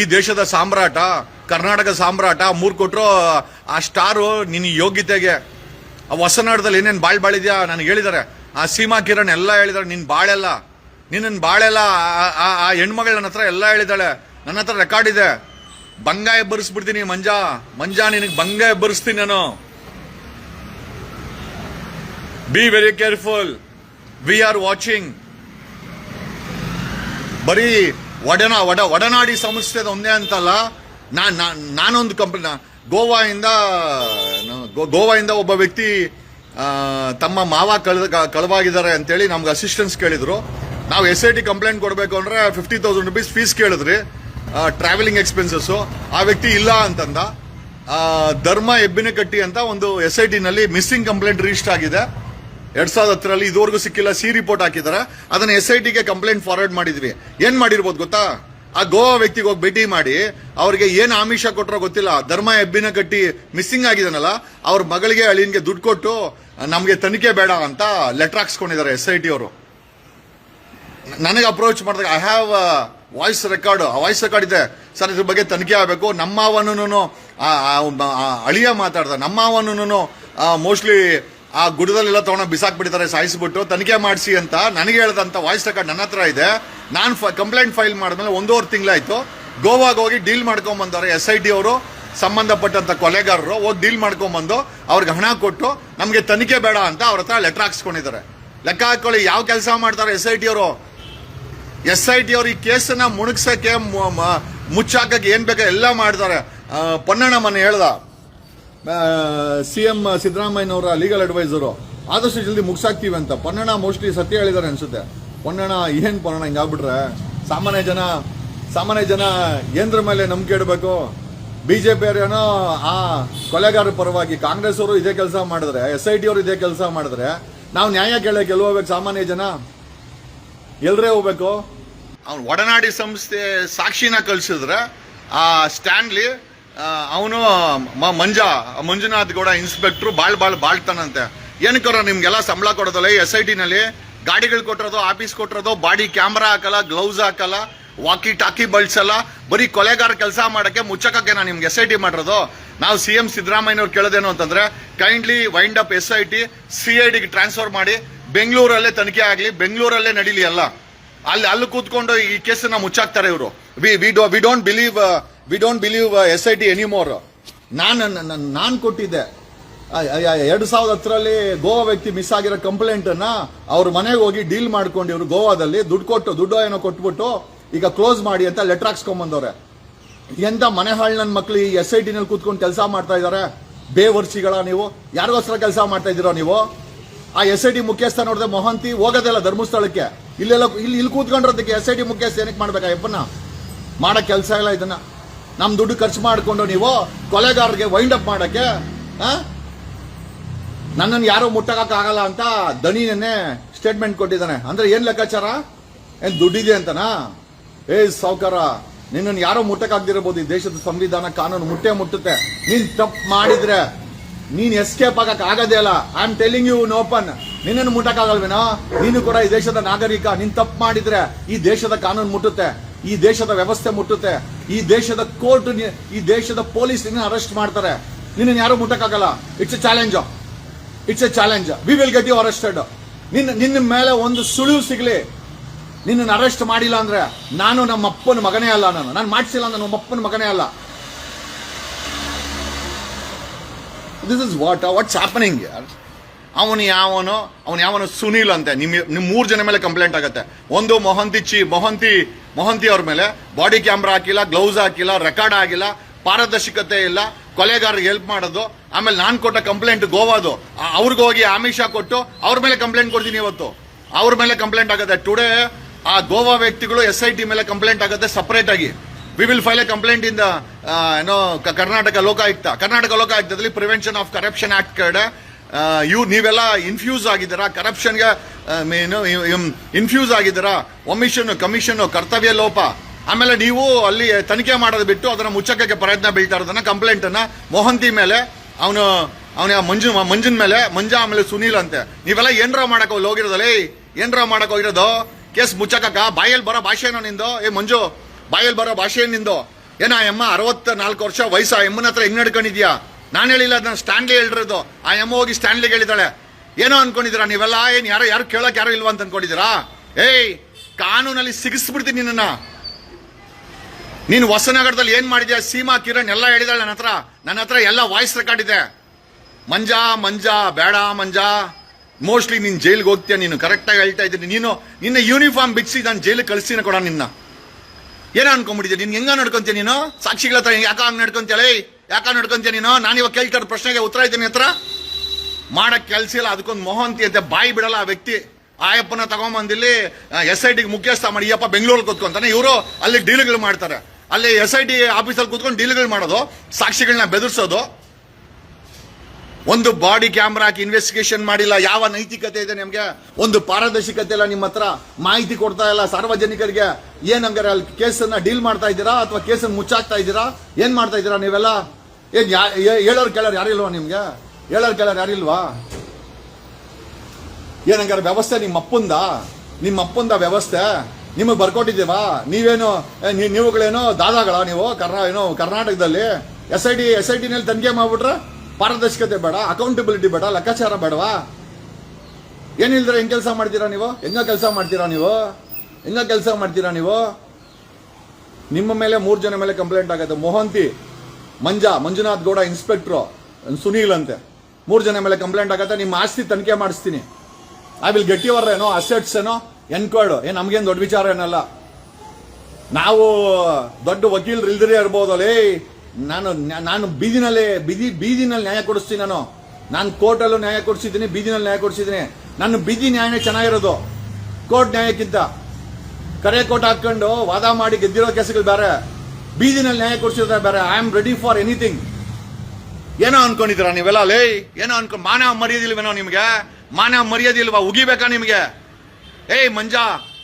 ಈ ದೇಶದ ಸಾಮ್ರಾಟ, ಕರ್ನಾಟಕ ಸಾಮ್ರಾಟ, ಮೂರು ಕೊಟ್ಟರು ಆ ಸ್ಟಾರು ನಿನ್ನ ಯೋಗ್ಯತೆಗೆ. ಆ ಹೊಸನಾಡದಲ್ಲಿ ಏನೇನು ಬಾಳ್ ಬಾಳಿದ್ಯಾ? ನನಗೆ ಹೇಳಿದ್ದಾರೆ ಆ ಸೀಮಾ ಕಿರಣ್ ಎಲ್ಲ ಹೇಳಿದ್ದಾರೆ ನಿನ್ನ ಬಾಳೆಲ್ಲ. ನಿನ್ನ ಬಾಳೆಲ್ಲ ಆ- ಹೆಣ್ಮಗಳ ನನ್ನ ಹತ್ರ ಎಲ್ಲ ಹೇಳಿದಾಳೆ ನನ್ನ ಹತ್ರ ರೆಕಾರ್ಡ್ ಇದೆ. ಬಂಗಾಯ ಎಬ್ಬರಿಸ್ಬಿಡ್ತೀನಿ ಮಂಜಾ. ಮಂಜಾ, ನಿನಗೆ ಬಂಗಾಯ ಎಬ್ಬರಿಸ್ತೀನಿ ನಾನು. Be very careful we are watching ಬರೀ ಒಡನಾ ಒಡ ಒಡನಾಡಿ ಸಂಸ್ಥೆದ ಒಂದೇ ಅಂತಲ್ಲ, ನಾ ನಾನೊಂದು ಕಂಪ್ನಿ ಗೋವಾಯಿಂದ ಗೋವಾಯಿಂದ ಒಬ್ಬ ವ್ಯಕ್ತಿ ತಮ್ಮ ಮಾವ ಕಳೆದ ಕಳವಾಗಿದ್ದಾರೆ ಅಂತೇಳಿ ನಮ್ಗೆ ಅಸಿಸ್ಟೆನ್ಸ್ ಕೇಳಿದ್ರು. ನಾವು ಎಸ್ ಐ ಟಿ ಕಂಪ್ಲೇಂಟ್ ಕೊಡಬೇಕು ಅಂದ್ರೆ ಫಿಫ್ಟಿ ತೌಸಂಡ್ ರುಪೀಸ್ ಫೀಸ್ ಕೇಳಿದ್ರಿ. ಟ್ರಾವೆಲಿಂಗ್ ಎಕ್ಸ್ಪೆನ್ಸಸ್ ಆ ವ್ಯಕ್ತಿ ಇಲ್ಲ ಅಂತಂದ. ಧರ್ಮ ಧರ್ಮ ಹೆಬ್ಬಿನಕಟ್ಟಿ ಅಂತ ಒಂದು ಎಸ್ ಐ ಟಿನಲ್ಲಿ ಮಿಸ್ಸಿಂಗ್ ಕಂಪ್ಲೇಂಟ್ ರಿಜಿಸ್ಟರ್ ಆಗಿದೆ. ಎರಡ್ ಸಾವಿರದ ಹತ್ತರಲ್ಲಿ ಇದುವರೆಗೂ ಸಿಕ್ಕಿಲ್ಲ, ಸಿ ರಿಪೋರ್ಟ್ ಹಾಕಿದ್ದಾರೆ ಅದನ್ನ ಎಸ್ ಐ ಟಿಗೆ ಕಂಪ್ಲೇಂಟ್ ಫಾರ್ವರ್ಡ್ ಮಾಡಿದ್ವಿ. ಏನ್ ಮಾಡಿರ್ಬೋದು ಗೊತ್ತಾ? ಆ ಗೋವಾ ವ್ಯಕ್ತಿಗೆ ಹೋಗಿ ಭೇಟಿ ಮಾಡಿ, ಅವ್ರಿಗೆ ಏನು ಆಮಿಷ ಕೊಟ್ಟರೋ ಗೊತ್ತಿಲ್ಲ. ಧರ್ಮ ಎಬ್ಬಿನ ಕಟ್ಟಿ ಮಿಸ್ಸಿಂಗ್ ಆಗಿದಾನಲ್ಲ, ಅವ್ರ ಮಗಳಿಗೆ ಅಳಿಯನ್ಗೆ ದುಡ್ಡು ಕೊಟ್ಟು, ನಮಗೆ ತನಿಖೆ ಬೇಡ ಅಂತ ಲೆಟರ್ ಹಾಕ್ಸ್ಕೊಂಡಿದ್ದಾರೆ ಎಸ್ ಐ ಟಿ ಅವರು. ನನಗೆ ಅಪ್ರೋಚ್ ಮಾಡಿದಾಗ I have voice record voice record ಇದೆ. ಸರ್, ಇದ್ರ ಬಗ್ಗೆ ತನಿಖೆ ಆಗಬೇಕು. ನಮ್ಮವನೂ ಅಳಿಯ ಮಾತಾಡ್ದ ನಮ್ಮವನೂ ಮೋಸ್ಟ್ಲಿ ಆ ಗುಡದಲ್ಲೆಲ್ಲ ತೊಗೊಂಡು ಬಿಸಾಕ್ಬಿಟ್ಟಿದ್ದಾರೆ, ಸಾಯಿಸ್ಬಿಟ್ಟು. ತನಿಖೆ ಮಾಡಿಸಿ ಅಂತ ನನಗೆ ಹೇಳ್ದಂಥ ವಾಯ್ಸ್ ರೆಕಾರ್ಡ್ ನನ್ನ ಹತ್ರ ಇದೆ. ನಾನು ಕಂಪ್ಲೇಂಟ್ ಫೈಲ್ ಮಾಡಿದ್ಮೇಲೆ ಒಂದೂವರೆ ತಿಂಗಳಾಯ್ತು. ಗೋವಾಗೆ ಹೋಗಿ ಡೀಲ್ ಮಾಡ್ಕೊಂಬಂದವ್ರೆ ಎಸ್ ಐ ಟಿ ಅವರು ಸಂಬಂಧಪಟ್ಟಂಥ ಕೊಲೆಗಾರರು, ಹೋಗಿ ಡೀಲ್ ಮಾಡ್ಕೊಂಬಂದು ಅವ್ರಿಗೆ ಹಣ ಕೊಟ್ಟು ನಮಗೆ ತನಿಖೆ ಬೇಡ ಅಂತ ಅವ್ರ ಹತ್ರ ಲೆಟರ್ ಹಾಕ್ಸ್ಕೊಂಡಿದ್ದಾರೆ. ಲೆಕ್ಕ ಹಾಕೊಳ್ಳಿ ಯಾವ ಕೆಲಸ ಮಾಡ್ತಾರೆ ಎಸ್ ಐ ಟಿ ಅವರು? ಎಸ್ ಐ ಟಿ ಅವರು ಈ ಕೇಸನ್ನ ಮುಣಗ್ಸಕ್ಕೆ ಮುಚ್ಚಾಕಕ್ಕೆ ಏನು ಬೇಕೋ ಎಲ್ಲ ಆ, ಪೊನ್ನಣ್ಣ ಮನೆ ಹೇಳ್ದ. ಸಿ ಎಂ ಸಿದ್ದರಾಮಯ್ಯನವರ ಲೀಗಲ್ ಅಡ್ವೈಸರು ಆದಷ್ಟು ಜಲ್ದಿ ಮುಗಿಸಾಕ್ತೀವಿ ಅಂತ. ಪೊನ್ನಣ್ಣ ಮೋಸ್ಟ್ಲಿ ಸತ್ಯ ಹೇಳಿದ್ದಾರೆ ಅನ್ಸುತ್ತೆ. ಪೊನ್ನಣ್ಣ ಏನು ಪೊನ್ನಣ್ಣ ಹಿಂಗಾಗ್ಬಿಟ್ರೆ ಸಾಮಾನ್ಯ ಜನ ಸಾಮಾನ್ಯ ಜನ ಕೇಂದ್ರ ಮೇಲೆ ನಂಬಿಕೆ ಇಡಬೇಕು? ಬಿಜೆಪಿ ಏನೋ ಆ ಕೊಲೆಗಾರ ಪರವಾಗಿ ಕಾಂಗ್ರೆಸ್ ಅವರು ಇದೇ ಕೆಲಸ ಮಾಡಿದ್ರೆ ಎಸ್ ಐ ಟಿ ಅವರು ಇದೇ ಕೆಲಸ ಮಾಡಿದ್ರೆ ನಾವು ನ್ಯಾಯ ಕೇಳಕ್ಕೆ ಗೆಲುವಾಗಬೇಕು ಸಾಮಾನ್ಯ ಜನ. ಎಲ್ರೇ ಹೋಗ್ಬೇಕು? ಅವ್ನು ಒಡನಾಡಿ ಸಂಸ್ಥೆ ಸಾಕ್ಷಿನ ಕಳ್ಸಿದ್ರೆ, ಆ ಸ್ಟ್ಯಾನ್ಲಿ ಅವನು ಮಂಜ, ಮಂಜುನಾಥ್ ಗೌಡ ಇನ್ಸ್ಪೆಕ್ಟ್ರು ಬಾಳ್ ಬಾಳ್ ಬಾಳ್ತಾನಂತೆ. ಏನಕ್ಕೋರ ನಿಮ್ಗೆಲ್ಲ ಸಂಬಳ ಕೊಡೋದಲ್ಲ ಎಸ್ ಐ ಟಿನಲ್ಲಿ ಗಾಡಿಗಳು ಕೊಟ್ಟಿರೋದು ಆಫೀಸ್ ಕೊಟ್ಟಿರೋದು ಬಾಡಿ ಕ್ಯಾಮ್ರಾ ಹಾಕಲ್ಲ ಗ್ಲೌಸ್ ಹಾಕಲ್ಲ ವಾಕಿ ಟಾಕಿ ಬಳಸಲ್ಲ, ಬರೀ ಕೊಲೆಗಾರ ಕೆಲಸ ಮಾಡೋಕ್ಕೆ ಮುಚ್ಚಕಕ್ಕೆ ನಾನು ನಿಮ್ಗೆ ಎಸ್ ಐ ಟಿ ಮಾಡಿರೋದು? ನಾವು ಸಿ ಎಂ ಸಿದ್ದರಾಮಯ್ಯವ್ರು ಕೇಳೋದೇನು ಅಂತಂದ್ರೆ kindly wind up S I T C I ಡಿಗೆ ಟ್ರಾನ್ಸ್ಫರ್ ಮಾಡಿ ಬೆಂಗಳೂರಲ್ಲೇ ತನಿಖೆ ಆಗಲಿ, ಬೆಂಗಳೂರಲ್ಲೇ ನಡೀಲಿ ಅಲ್ಲ ಅಲ್ಲಿ ಅಲ್ಲಿ ಕೂತ್ಕೊಂಡು ಈ ಕೇಸನ್ನ ಮುಚ್ಚಾಕ್ತಾರೆ ಇವರು. We we do we don't believe we don't believe S I T anymore ನಾನು ನಾನು ಕೊಟ್ಟಿದ್ದೆ. ಎರಡು ಸಾವಿರದ ಹತ್ತರಲ್ಲಿ ಗೋವಾ ವ್ಯಕ್ತಿ ಮಿಸ್ ಆಗಿರೋ ಕಂಪ್ಲೇಂಟನ್ನು ಅವ್ರ ಮನೆಗೆ ಹೋಗಿ ಡೀಲ್ ಮಾಡ್ಕೊಂಡು ಇವರು ಗೋವಾದಲ್ಲಿ ದುಡ್ಡು ಕೊಟ್ಟು, ದುಡ್ಡು ಏನೋ ಕೊಟ್ಬಿಟ್ಟು ಈಗ ಕ್ಲೋಸ್ ಮಾಡಿ ಅಂತ ಲೆಟರ್ ಹಾಕ್ಸ್ಕೊಂಬಂದವ್ರೆ. ಎಂತ ಮನೆ ಹಾಳು ನನ್ನ ಮಕ್ಳು ಈ ಎಸ್ ಐ ಟಿನಲ್ಲಿ ಕೂತ್ಕೊಂಡು ಕೆಲಸ ಮಾಡ್ತಾ ಇದ್ದಾರೆ ಬೇವರ್ಸಿಗಳ ನೀವು? ಯಾರಿಗೋಸ್ಕರ ಕೆಲಸ ಮಾಡ್ತಾ ಇದ್ದೀರೋ ನೀವು? ಆ ಎಸ್ ಐ ಡಿ ಮುಖ್ಯಸ್ಥ ನೋಡಿದೆ ಮೊಹಂತಿ ಹೋಗೋದಿಲ್ಲ ಧರ್ಮಸ್ಥಳಕ್ಕೆ. ಇಲ್ಲೆಲ್ಲ ಇಲ್ಲಿ ಇಲ್ಲಿ ಕೂತ್ಕೊಂಡಿರೋದಕ್ಕೆ ಎಸ್ ಐ ಡಿ ಮುಖ್ಯಸ್ಥ ಏನಕ್ಕೆ ಮಾಡ್ಬೇಕಾ ಯಪ್ಪನ್ನ ಮಾಡೋ ಕೆಲಸ ಇಲ್ಲ ಇದನ್ನ. ನಮ್ಮ ದುಡ್ಡು ಖರ್ಚು ಮಾಡಿಕೊಂಡು ನೀವು ಕೊಲೆಗಾರರಿಗೆ ವೈಂಡ್ ಅಪ್ ಮಾಡಕ್ಕೆ? ನನ್ನನ್ನು ಯಾರು ಮುಟ್ಟಕ್ ಆಗಲ್ಲ ಅಂತ ನೆನ್ನೆ ಸ್ಟೇಟ್ಮೆಂಟ್ ಕೊಟ್ಟಿದ್ದಾನೆ. ಅಂದ್ರೆ ಏನು ಲೆಕ್ಕಾಚಾರ? ಏನು ದುಡ್ಡಿದೆ ಅಂತನಾ? ಏ ಸಾವುಕಾರ, ನಿನ್ನನ್ನು ಯಾರೋ ಮುಟ್ಟಕ್ಕಾಗ್ದಿರಬಹುದು. ಈ ದೇಶದ ಸಂವಿಧಾನ ಕಾನೂನು ಮುಟ್ಟೆ ಮುಟ್ಟುತ್ತೆ. ನೀನ್ ತಪ್ಪು ಮಾಡಿದ್ರೆ ನೀನ್ ಎಸ್ಕೇಪ್ ಆಗಕ್ ಆಗದೇ ಅಲ್ಲ. I am telling you open ನಿನ್ನನ್ನು ಮುಟ್ಟಕ್ಕಾಗಲ್ವೇನೋ? ನೀನು ಕೂಡ ಈ ದೇಶದ ನಾಗರಿಕ. ನಿನ್ ತಪ್ಪು ಮಾಡಿದ್ರೆ ಈ ದೇಶದ ಕಾನೂನು ಮುಟ್ಟುತ್ತೆ. ಈ ದೇಶದ ವ್ಯವಸ್ಥೆ ಮುಟ್ಟುತ್ತೆ. ಈ ದೇಶದ ಕೋರ್ಟ್ ಈ ದೇಶದ ಪೊಲೀಸ್ ನಿನ್ನ ಅರೆಸ್ಟ್ ಮಾಡ್ತಾರೆ. ನಿನ್ನ ಯಾರು ಮುಟ್ಟಕ್ಕಾಗಲ್ಲ. It's a challenge it's a challenge we will get you arrested ನಿನ್ನ ನಿನ್ನ ಮೇಲೆ ಒಂದು ಸುಳಿವು ಸಿಗ್ಲಿ. ನಿನ್ನನ್ನು ಅರೆಸ್ಟ್ ಮಾಡಿಲ್ಲ ಅಂದ್ರೆ ನಾನು ನಮ್ಮ ಅಪ್ಪನ ಮಗನೇ ಅಲ್ಲ ನಾನು. ನಾನು ಮಾಡಿಸಿಲ್ಲ ಅಂದ್ರೆ ನಮ್ಮ ಅಪ್ಪನ ಮಗನೇ ಅಲ್ಲ. This is what what's happening ಅವನು ಯಾವನು ಅವನು ಯಾವನು ಸುನೀಲ್ ಅಂತೆ. ನಿಮ್ ನಿಮ್ಮ ಮೂರು ಜನ ಮೇಲೆ ಕಂಪ್ಲೇಂಟ್ ಆಗುತ್ತೆ. ಒಂದು ಮೊಹಂತಿ ಚಿ, ಮೊಹಂತಿ ಮೊಹಂತಿ ಅವ್ರ ಮೇಲೆ. ಬಾಡಿ ಕ್ಯಾಮ್ರಾ ಹಾಕಿಲ್ಲ ಗ್ಲೌಸ್ ಹಾಕಿಲ್ಲ ರೆಕಾರ್ಡ್ ಆಗಿಲ್ಲ, ಪಾರದರ್ಶಕತೆ ಇಲ್ಲ, ಕೊಲೆಗಾರರಿಗೆ ಹೆಲ್ಪ್ ಮಾಡೋದು. ಆಮೇಲೆ ನಾನು ಕೊಟ್ಟ ಕಂಪ್ಲೇಂಟ್ ಗೋವಾದು. ಅವ್ರಿಗೆ ಹೋಗಿ ಆಮಿಷ ಕೊಟ್ಟು ಅವ್ರ ಮೇಲೆ ಕಂಪ್ಲೇಂಟ್ ಕೊಡ್ತೀನಿ ಇವತ್ತು. ಅವ್ರ ಮೇಲೆ ಕಂಪ್ಲೇಂಟ್ ಆಗುತ್ತೆ. ಟುಡೇ ಆ ಗೋವಾ ವ್ಯಕ್ತಿಗಳು ಎಸ್ ಐ ಟಿ ಮೇಲೆ ಕಂಪ್ಲೇಂಟ್ ಆಗುತ್ತೆ ಸಪ್ರೇಟ್ ಆಗಿ. We will file a complaint in the ಏನೋ ಕರ್ನಾಟಕ ಲೋಕಾಯುಕ್ತ ಕರ್ನಾಟಕ ಲೋಕಾಯುಕ್ತದಲ್ಲಿ ಪ್ರಿವೆನ್ಷನ್ ಆಫ್ ಕರಪ್ಷನ್ ಆಕ್ಟ್ ಕಡೆ ಇವು ನೀವೆಲ್ಲ ಇನ್ಫ್ಯೂಸ್ ಆಗಿದ್ದೀರಾ? ಕರಪ್ಷನ್ಗೆ ಏನು ಇನ್ಫ್ಯೂಸ್ ಆಗಿದ್ದೀರಾ? ಒಮಿಷನ್ ಕಮಿಷನ್ ಕರ್ತವ್ಯ ಲೋಪ. ಆಮೇಲೆ ನೀವು ಅಲ್ಲಿ ತನಿಖೆ ಮಾಡೋದು ಬಿಟ್ಟು ಅದನ್ನು ಮುಚ್ಚಕ್ಕೆ ಪ್ರಯತ್ನ ಬೀಳ್ತಾ ಇರೋದನ್ನ ಕಂಪ್ಲೇಂಟ್ ಅನ್ನ ಮೋಹಂತಿ ಮೇಲೆ, ಅವನು, ಅವನ ಮಂಜು, ಮಂಜಿನ ಮೇಲೆ, ಮಂಜ ಆಮೇಲೆ ಸುನೀಲ್ ಅಂತೆ. ನೀವೆಲ್ಲ ಏನರ ಮಾಡಕ್ ಹೋಗಿ ಹೋಗಿರೋದಲ್ಲ ಏನರ ಏನ್ರ ಮಾಡಕ್ ಹೋಗಿರೋದು? ಕೇಸ್ ಮುಚ್ಚಕ್ಕ ಬಾಯಲ್ಲಿ ಬರೋ ಭಾಷೆ ನಿಂದು? ಏ ಮಂಜು ಬಾಯಲ್ಲಿ ಬರೋ ಭಾಷೆ ನಿಂದು. ಏನ ಎಮ್ಮ ಅರವತ್ತ ನಾಲ್ಕು ವರ್ಷ ವಯಸ್ಸು ಆ ಎಮ್ಮನ ಹತ್ರ ಹೆಂಗ್ ನಡ್ಕೊಂಡಿದ್ಯಾ? ನಾನು ಹೇಳಿಲ್ಲ, ಅದನ್ನ ಸ್ಟ್ಯಾಂಡ್ಲಿ ಹೇಳಿರೋದು. ಆ ಎಮ್ಮ ಹೋಗಿ ಸ್ಟ್ಯಾನ್ಲಿಗೆ ಹೇಳಿದಾಳೆ. ಏನೋ ಅನ್ಕೊಂಡಿದ್ದೀರಾ? ನೀವೆಲ್ಲ ಏನು ಯಾರೋ ಯಾರು ಕೇಳೋಕೆ ಯಾರು ಇಲ್ವಾ ಅಂತ ಅನ್ಕೊಂಡಿದ್ದೀರಾ? ಏಯ್, ಕಾನೂನಲ್ಲಿ ಸಿಗಿಸ್ಬಿಡ್ತೀನಿ ನಿನ್ನ ನೀನು ಹೊಸನಗರದಲ್ಲಿ ಏನು ಮಾಡಿದ್ಯಾ? ಸೀಮಾ ಕಿರಣ್ ಎಲ್ಲ ಹೇಳಿದಾಳೆ ನನ್ನ ಹತ್ರ. ನನ್ನ ಹತ್ರ ಎಲ್ಲ ವಾಯ್ಸ್ ರೆಕಾರ್ಡ್ ಇದೆ. ಮಂಜಾ ಮಂಜಾ, ಬೇಡ, ಮಂಜಾ. ಮೋಸ್ಟ್ಲಿ ನೀನು ಜೈಲ್ಗೆ ಹೋಗ್ತೀಯ ನೀನು? ಕರೆಕ್ಟಾಗಿ ಹೇಳ್ತಾ ಇದ್ದೀನಿ. ನೀನು ನಿನ್ನ ಯೂನಿಫಾರ್ಮ್ ಬಿಚ್ಚಿ ನಾನು ಜೈಲಿಗೆ ಕಳಿಸ್ತೀನಿ ಕೊಡ ನಿನ್ನ. ಏನೋ ಅನ್ಕೊಂಡ್ಬಿಟ್ಟಿದ್ಯಾ ನೀನು ಹೆಂಗ ನಡ್ಕೊಂತೀಯ ನೀನು? ಸಾಕ್ಷಿಗಳ ಹತ್ರ ಯಾಕ ಹಂಗೆ ನಡ್ಕೊಂತೇಳಿ ಯಾಕ ನಡ್ಕೊಂತೀಯ ನೀನು? ನಾನು ಇವಾಗ ಕೇಳ್ತಾ ಪ್ರಶ್ನೆಗೆ ಉತ್ತರ ಇದ್ದೀನಿ ಹತ್ರ. ಮಾಡಕ್ ಕೆಲ್ಸ ಇಲ್ಲ, ಅದಕ್ಕೊಂದು ಮೊಹಂತಿ ಅಂತ. ಬಾಯಿ ಬಿಡಲ್ಲ ಆ ವ್ಯಕ್ತಿ. ಆಯಪ್ಪನ ತಗೊಂಬಂದಿಲ್ಲಿ ಎಸ್ ಐ ಟಿಗೆ ಮುಖ್ಯಸ್ಥ ಮಾಡಿ ಅಪ್ಪ ಬೆಂಗಳೂರಲ್ಲಿ ಕೂತ್ಕೊಂತಾನೆ. ಇವರು ಅಲ್ಲಿ ಡೀಲ್ಗಳು ಮಾಡ್ತಾರೆ. ಅಲ್ಲಿ ಎಸ್ ಐ ಟಿ ಆಫೀಸಲ್ಲಿ ಕೂತ್ಕೊಂಡು ಡೀಲ್ಗಳು ಮಾಡೋದು ಸಾಕ್ಷಿಗಳನ್ನ ಬೆದರ್ಸೋದು. ಒಂದು ಬಾಡಿ ಕ್ಯಾಮ್ರಾ ಹಾಕಿ ಇನ್ವೆಸ್ಟಿಗೇಷನ್ ಮಾಡಿಲ್ಲ, ಯಾವ ನೈತಿಕತೆ ಇದೆ ನಿಮಗೆ? ಒಂದು ಪಾರದರ್ಶಕತೆ ಇಲ್ಲ ನಿಮ್ಮ ಹತ್ರ? ಮಾಹಿತಿ ಕೊಡ್ತಾ ಇಲ್ಲ ಸಾರ್ವಜನಿಕರಿಗೆ? ಏನ್ ಅಲ್ಲಿ ಕೇಸನ್ನ ಡೀಲ್ ಮಾಡ್ತಾ ಇದ್ದೀರಾ ಅಥವಾ ಕೇಸನ್ನು ಮುಚ್ಚಾಕ್ತಾ ಇದ್ದೀರಾ? ಏನ್ ಮಾಡ್ತಾ ಇದ್ದೀರಾ ನೀವೆಲ್ಲ? ಏನ್ ಹೇಳೋರ್ ಕೇಳೋರು ಯಾರಿಲ್ವಾ ನಿಮ್ಗೆ? ಹೇಳೋರು ಕೇಳೋರು ಯಾರಿಲ್ವಾ ಏನಂಗಾರೆ ವ್ಯವಸ್ಥೆ ನಿಮ್ಮ ಅಪ್ಪಂದ? ನಿಮ್ಮ ಅಪ್ಪಂದ ವ್ಯವಸ್ಥೆ? ನಿಮಗೆ ಬರ್ಕೊಟ್ಟಿದ್ದೀವಾ? ನೀವೇನು ನೀವುಗಳೇನೋ ದಾದಾಗಳ ನೀವು? ಕರ್ನಾ ಏನೋ ಕರ್ನಾಟಕದಲ್ಲಿ? S I D S I ಟಿನಲ್ಲಿ ತನಿಖೆ ಮಾಡ್ಬಿಟ್ರೆ ಪಾರದರ್ಶಕತೆ ಬೇಡ ಅಕೌಂಟಬಿಲಿಟಿ ಬೇಡ, ಲೆಕ್ಕಾಚಾರ ಬೇಡವಾ? ಏನಿಲ್ದ್ರೆ ಹೆಂಗ್ ಕೆಲಸ ಮಾಡ್ತೀರಾ ನೀವು? ಹೆಂಗ ಕೆಲಸ ಮಾಡ್ತೀರಾ ನೀವು? ಹೆಂಗ ಕೆಲಸ ಮಾಡ್ತೀರಾ ನೀವು? ನಿಮ್ಮ ಮೇಲೆ ಮೂರು ಜನ ಮೇಲೆ ಕಂಪ್ಲೇಂಟ್ ಆಗುತ್ತೆ. ಮೋಹಂತಿ, ಮಂಜ, ಮಂಜುನಾಥ್ ಗೌಡ ಇನ್ಸ್ಪೆಕ್ಟ್ರು ಸುನೀಲ್ ಅಂತೆ. ಮೂರು ಜನ ಮೇಲೆ ಕಂಪ್ಲೇಂಟ್ ಆಗತ್ತೆ. ನಿಮ್ಮ ಆಸ್ತಿ ತನಿಖೆ ಮಾಡಿಸ್ತೀನಿ. ಐ ವಿಲ್ ಗೆಟ್ ಯುವರ್ ಏನೋ ಅಸೆಟ್ಸ್ ಏನೋ ಎನ್ಕ್ವೈರ್ಡ್ ಏನ್ ನಮ್ಗೇನು ದೊಡ್ಡ ವಿಚಾರ ಏನಲ್ಲ. ನಾವು ದೊಡ್ಡ ವಕೀಲರು ಇಲ್ದಿರೇ ಇರ್ಬೋದಲ್ಲೇ ನಾನು ನಾನು ಬೀದಿನಲ್ಲೇ ಬೀದಿ ಬೀದಿನಲ್ಲಿ ನ್ಯಾಯ ಕೊಡಿಸ್ತೀನಿ ನಾನು. ನಾನು ಕೋರ್ಟಲ್ಲೂ ನ್ಯಾಯ ಕೊಡಿಸಿದ್ದೀನಿ, ಬೀದಿನಲ್ಲಿ ನ್ಯಾಯ ಕೊಡಿಸಿದ್ದೀನಿ. ನನ್ನ ಬೀದಿ ನ್ಯಾಯನೇ ಚೆನ್ನಾಗಿರೋದು. ಕೋರ್ಟ್ ನ್ಯಾಯಕ್ಕಿಂತ. ಕರೆ ಕೋಟ್ ಹಾಕೊಂಡು ವಾದ ಮಾಡಿ ಗೆದ್ದಿರೋ ಕೇಸುಗಳು ಬೇರೆ. ಬೀದಿನಲ್ಲಿ ನ್ಯಾಯ ಕೊಡಿಸಿದ್ರೆ ಬೇರೆ. I am ready for anything ಏನೋ ಅನ್ಕೊಂಡಿದ್ದೀರಾ ನೀವೆಲ್ಲ? ಲೇ, ಏನೋ ಅನ್ಕೊ ಮಾನ ಮರ್ಯಾದಿಲ್ವೇನೋ ನಿಮ್ಗೆ? ಮಾನ ಮರ್ಯಾದಿಲ್ವಾ? ಉಗಿಬೇಕಾ ನಿಮಗೆ? ಏಯ್ ಮಂಜ,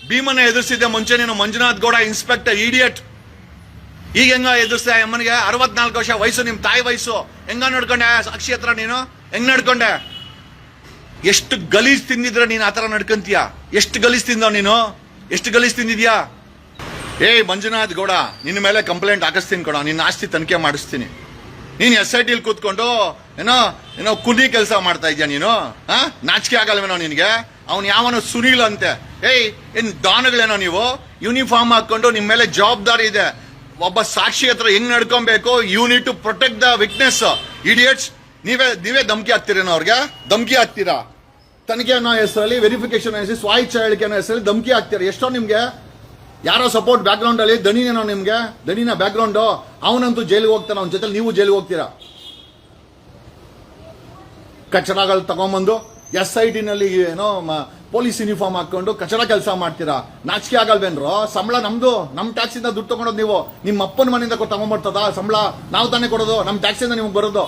ಭೀಮನ ಎದುರಿಸಿದ್ದೆ ಮುಂಚೆ ನೀನು ಮಂಜುನಾಥ್ ಗೌಡ ಇನ್ಸ್ಪೆಕ್ಟರ್ ಇಡಿಯಟ್ ಈಗ ಹೆಂಗ ಎದುರಿಸ್ದೆ? ಅಮ್ಮನಿಗೆ ಅರವತ್ನಾಲ್ಕು ವರ್ಷ ವಯಸ್ಸು ನಿಮ್ಮ ತಾಯಿ ವಯಸ್ಸು. ಹೆಂಗ ನಡ್ಕೊಂಡೆ, ಸಾಕ್ಷಿ ಹತ್ರ ನೀನು? ಹೆಂಗ್ ನಡ್ಕೊಂಡೆ? ಎಷ್ಟು ಗಲೀಜ್ ತಿಂದಿದ್ರೆ ನೀನು ಆತರ ನಡ್ಕಂತೀಯ? ಎಷ್ಟು ಗಲೀಜ್ ತಿಂದ ನೀನು? ಎಷ್ಟು ಗಲೀಜ್ ತಿಂದಿದ್ಯಾ? ಏಯ್ ಮಂಜುನಾಥ್ ಗೌಡ ನಿನ್ನ ಮೇಲೆ ಕಂಪ್ಲೇಂಟ್ ಹಾಕಿಸ್ತೀನಿ ಕೊಡ ನಿನ್ನ ಆಸ್ತಿ ತನಿಖೆ ಮಾಡಿಸ್ತೀನಿ. ನೀನು ಎಸ್ ಐ ಟಿಲಿ ಕೂತ್ಕೊಂಡು ಏನೋ ಏನೋ ಕುಲಿ ಕೆಲಸ ಮಾಡ್ತಾ ಇದ್ಯಾ ನೀನು? ಹಾ ನಾಚಿಕೆ ಆಗಲ್ವೇನೋ ನಿನಗೆ? ಅವನು ಯಾವನೋ ಸುನೀಲ್ ಅಂತೆ. ಏಯ್, ಏನು ದಾನಗಳೇನೋ ನೀವು? ಯೂನಿಫಾರ್ಮ್ ಹಾಕ್ಕೊಂಡು ನಿಮ್ಮ ಮೇಲೆ ಜವಾಬ್ದಾರಿ ಇದೆ. ಒಬ್ಬ ಸಾಕ್ಷಿ ಹತ್ರ ಹೆಂಗ್ ನಡ್ಕೊಬೇಕು? You need to protect the witness idiots ನೀವೇ ನೀವೇ ಧಮಕಿ ಹಾಕ್ತೀರೇನೋ ಅವ್ರಿಗೆ? ಧಮಕಿ ಹಾಕ್ತೀರಾ? ತನಿಖೆ ಅನ್ನೋ ಹೆಸರಲ್ಲಿ ವೆರಿಫಿಕೇಶನ್ ಹೆಸರು ಸ್ವಾಯಿಚ್ಛ ಹೇಳಿಕೆ ಅನ್ನೋ ಹೆಸರಲ್ಲಿ ಧಮಕಿ ಹಾಕ್ತೀರಾ? ಎಷ್ಟೋ ನಿಮ್ಗೆ? ಯಾರೋ ಸಪೋರ್ಟ್ ಬ್ಯಾಕ್ ಗ್ರೌಂಡ್ ಅಲ್ಲಿ ದಣಿನೇನೋ ನಿಮ್ಗೆ? ದಣಿನ ಬ್ಯಾಕ್ ಗ್ರೌಂಡ್ ಅವನಂತೂ ಜೈಲಿಗೆ ಹೋಗ್ತಾನೆ, ಅವನ ಜೊತೆ ನೀವು ಜೈಲಿಗೆ ಹೋಗ್ತೀರಾ? ಕಚಡಗಳು ತಗೊಂಬಂದು ಎಸ್ ಐ ಟಿನಲ್ಲಿ ಏನೋ ಪೊಲೀಸ್ ಯೂನಿಫಾರ್ಮ್ ಹಾಕೊಂಡು ಕಚಡ ಕೆಲಸ ಮಾಡ್ತೀರಾ? ನಾಚಿಕೆ ಆಗಲ್ವೇನ್ರೋ? ಸಂಬಳ ನಮ್ದು. ನಮ್ ಟ್ಯಾಕ್ಸ್ ಇಂದ ದುಡ್ಡು ತಗೊಂಡೋದು ನೀವು. ನಿಮ್ಮ ಅಪ್ಪನ ಮನೆಯಿಂದ ಕೊಟ್ಟು ತಗೊಂಬರ್ತದ ಸಂಬಳ ನಾವು ತಾನೇ ಕೊಡೋದು. ನಮ್ಮ ಟ್ಯಾಕ್ಸ್ ಇಂದ ನಿಮ್ಗೆ ಬರೋದು.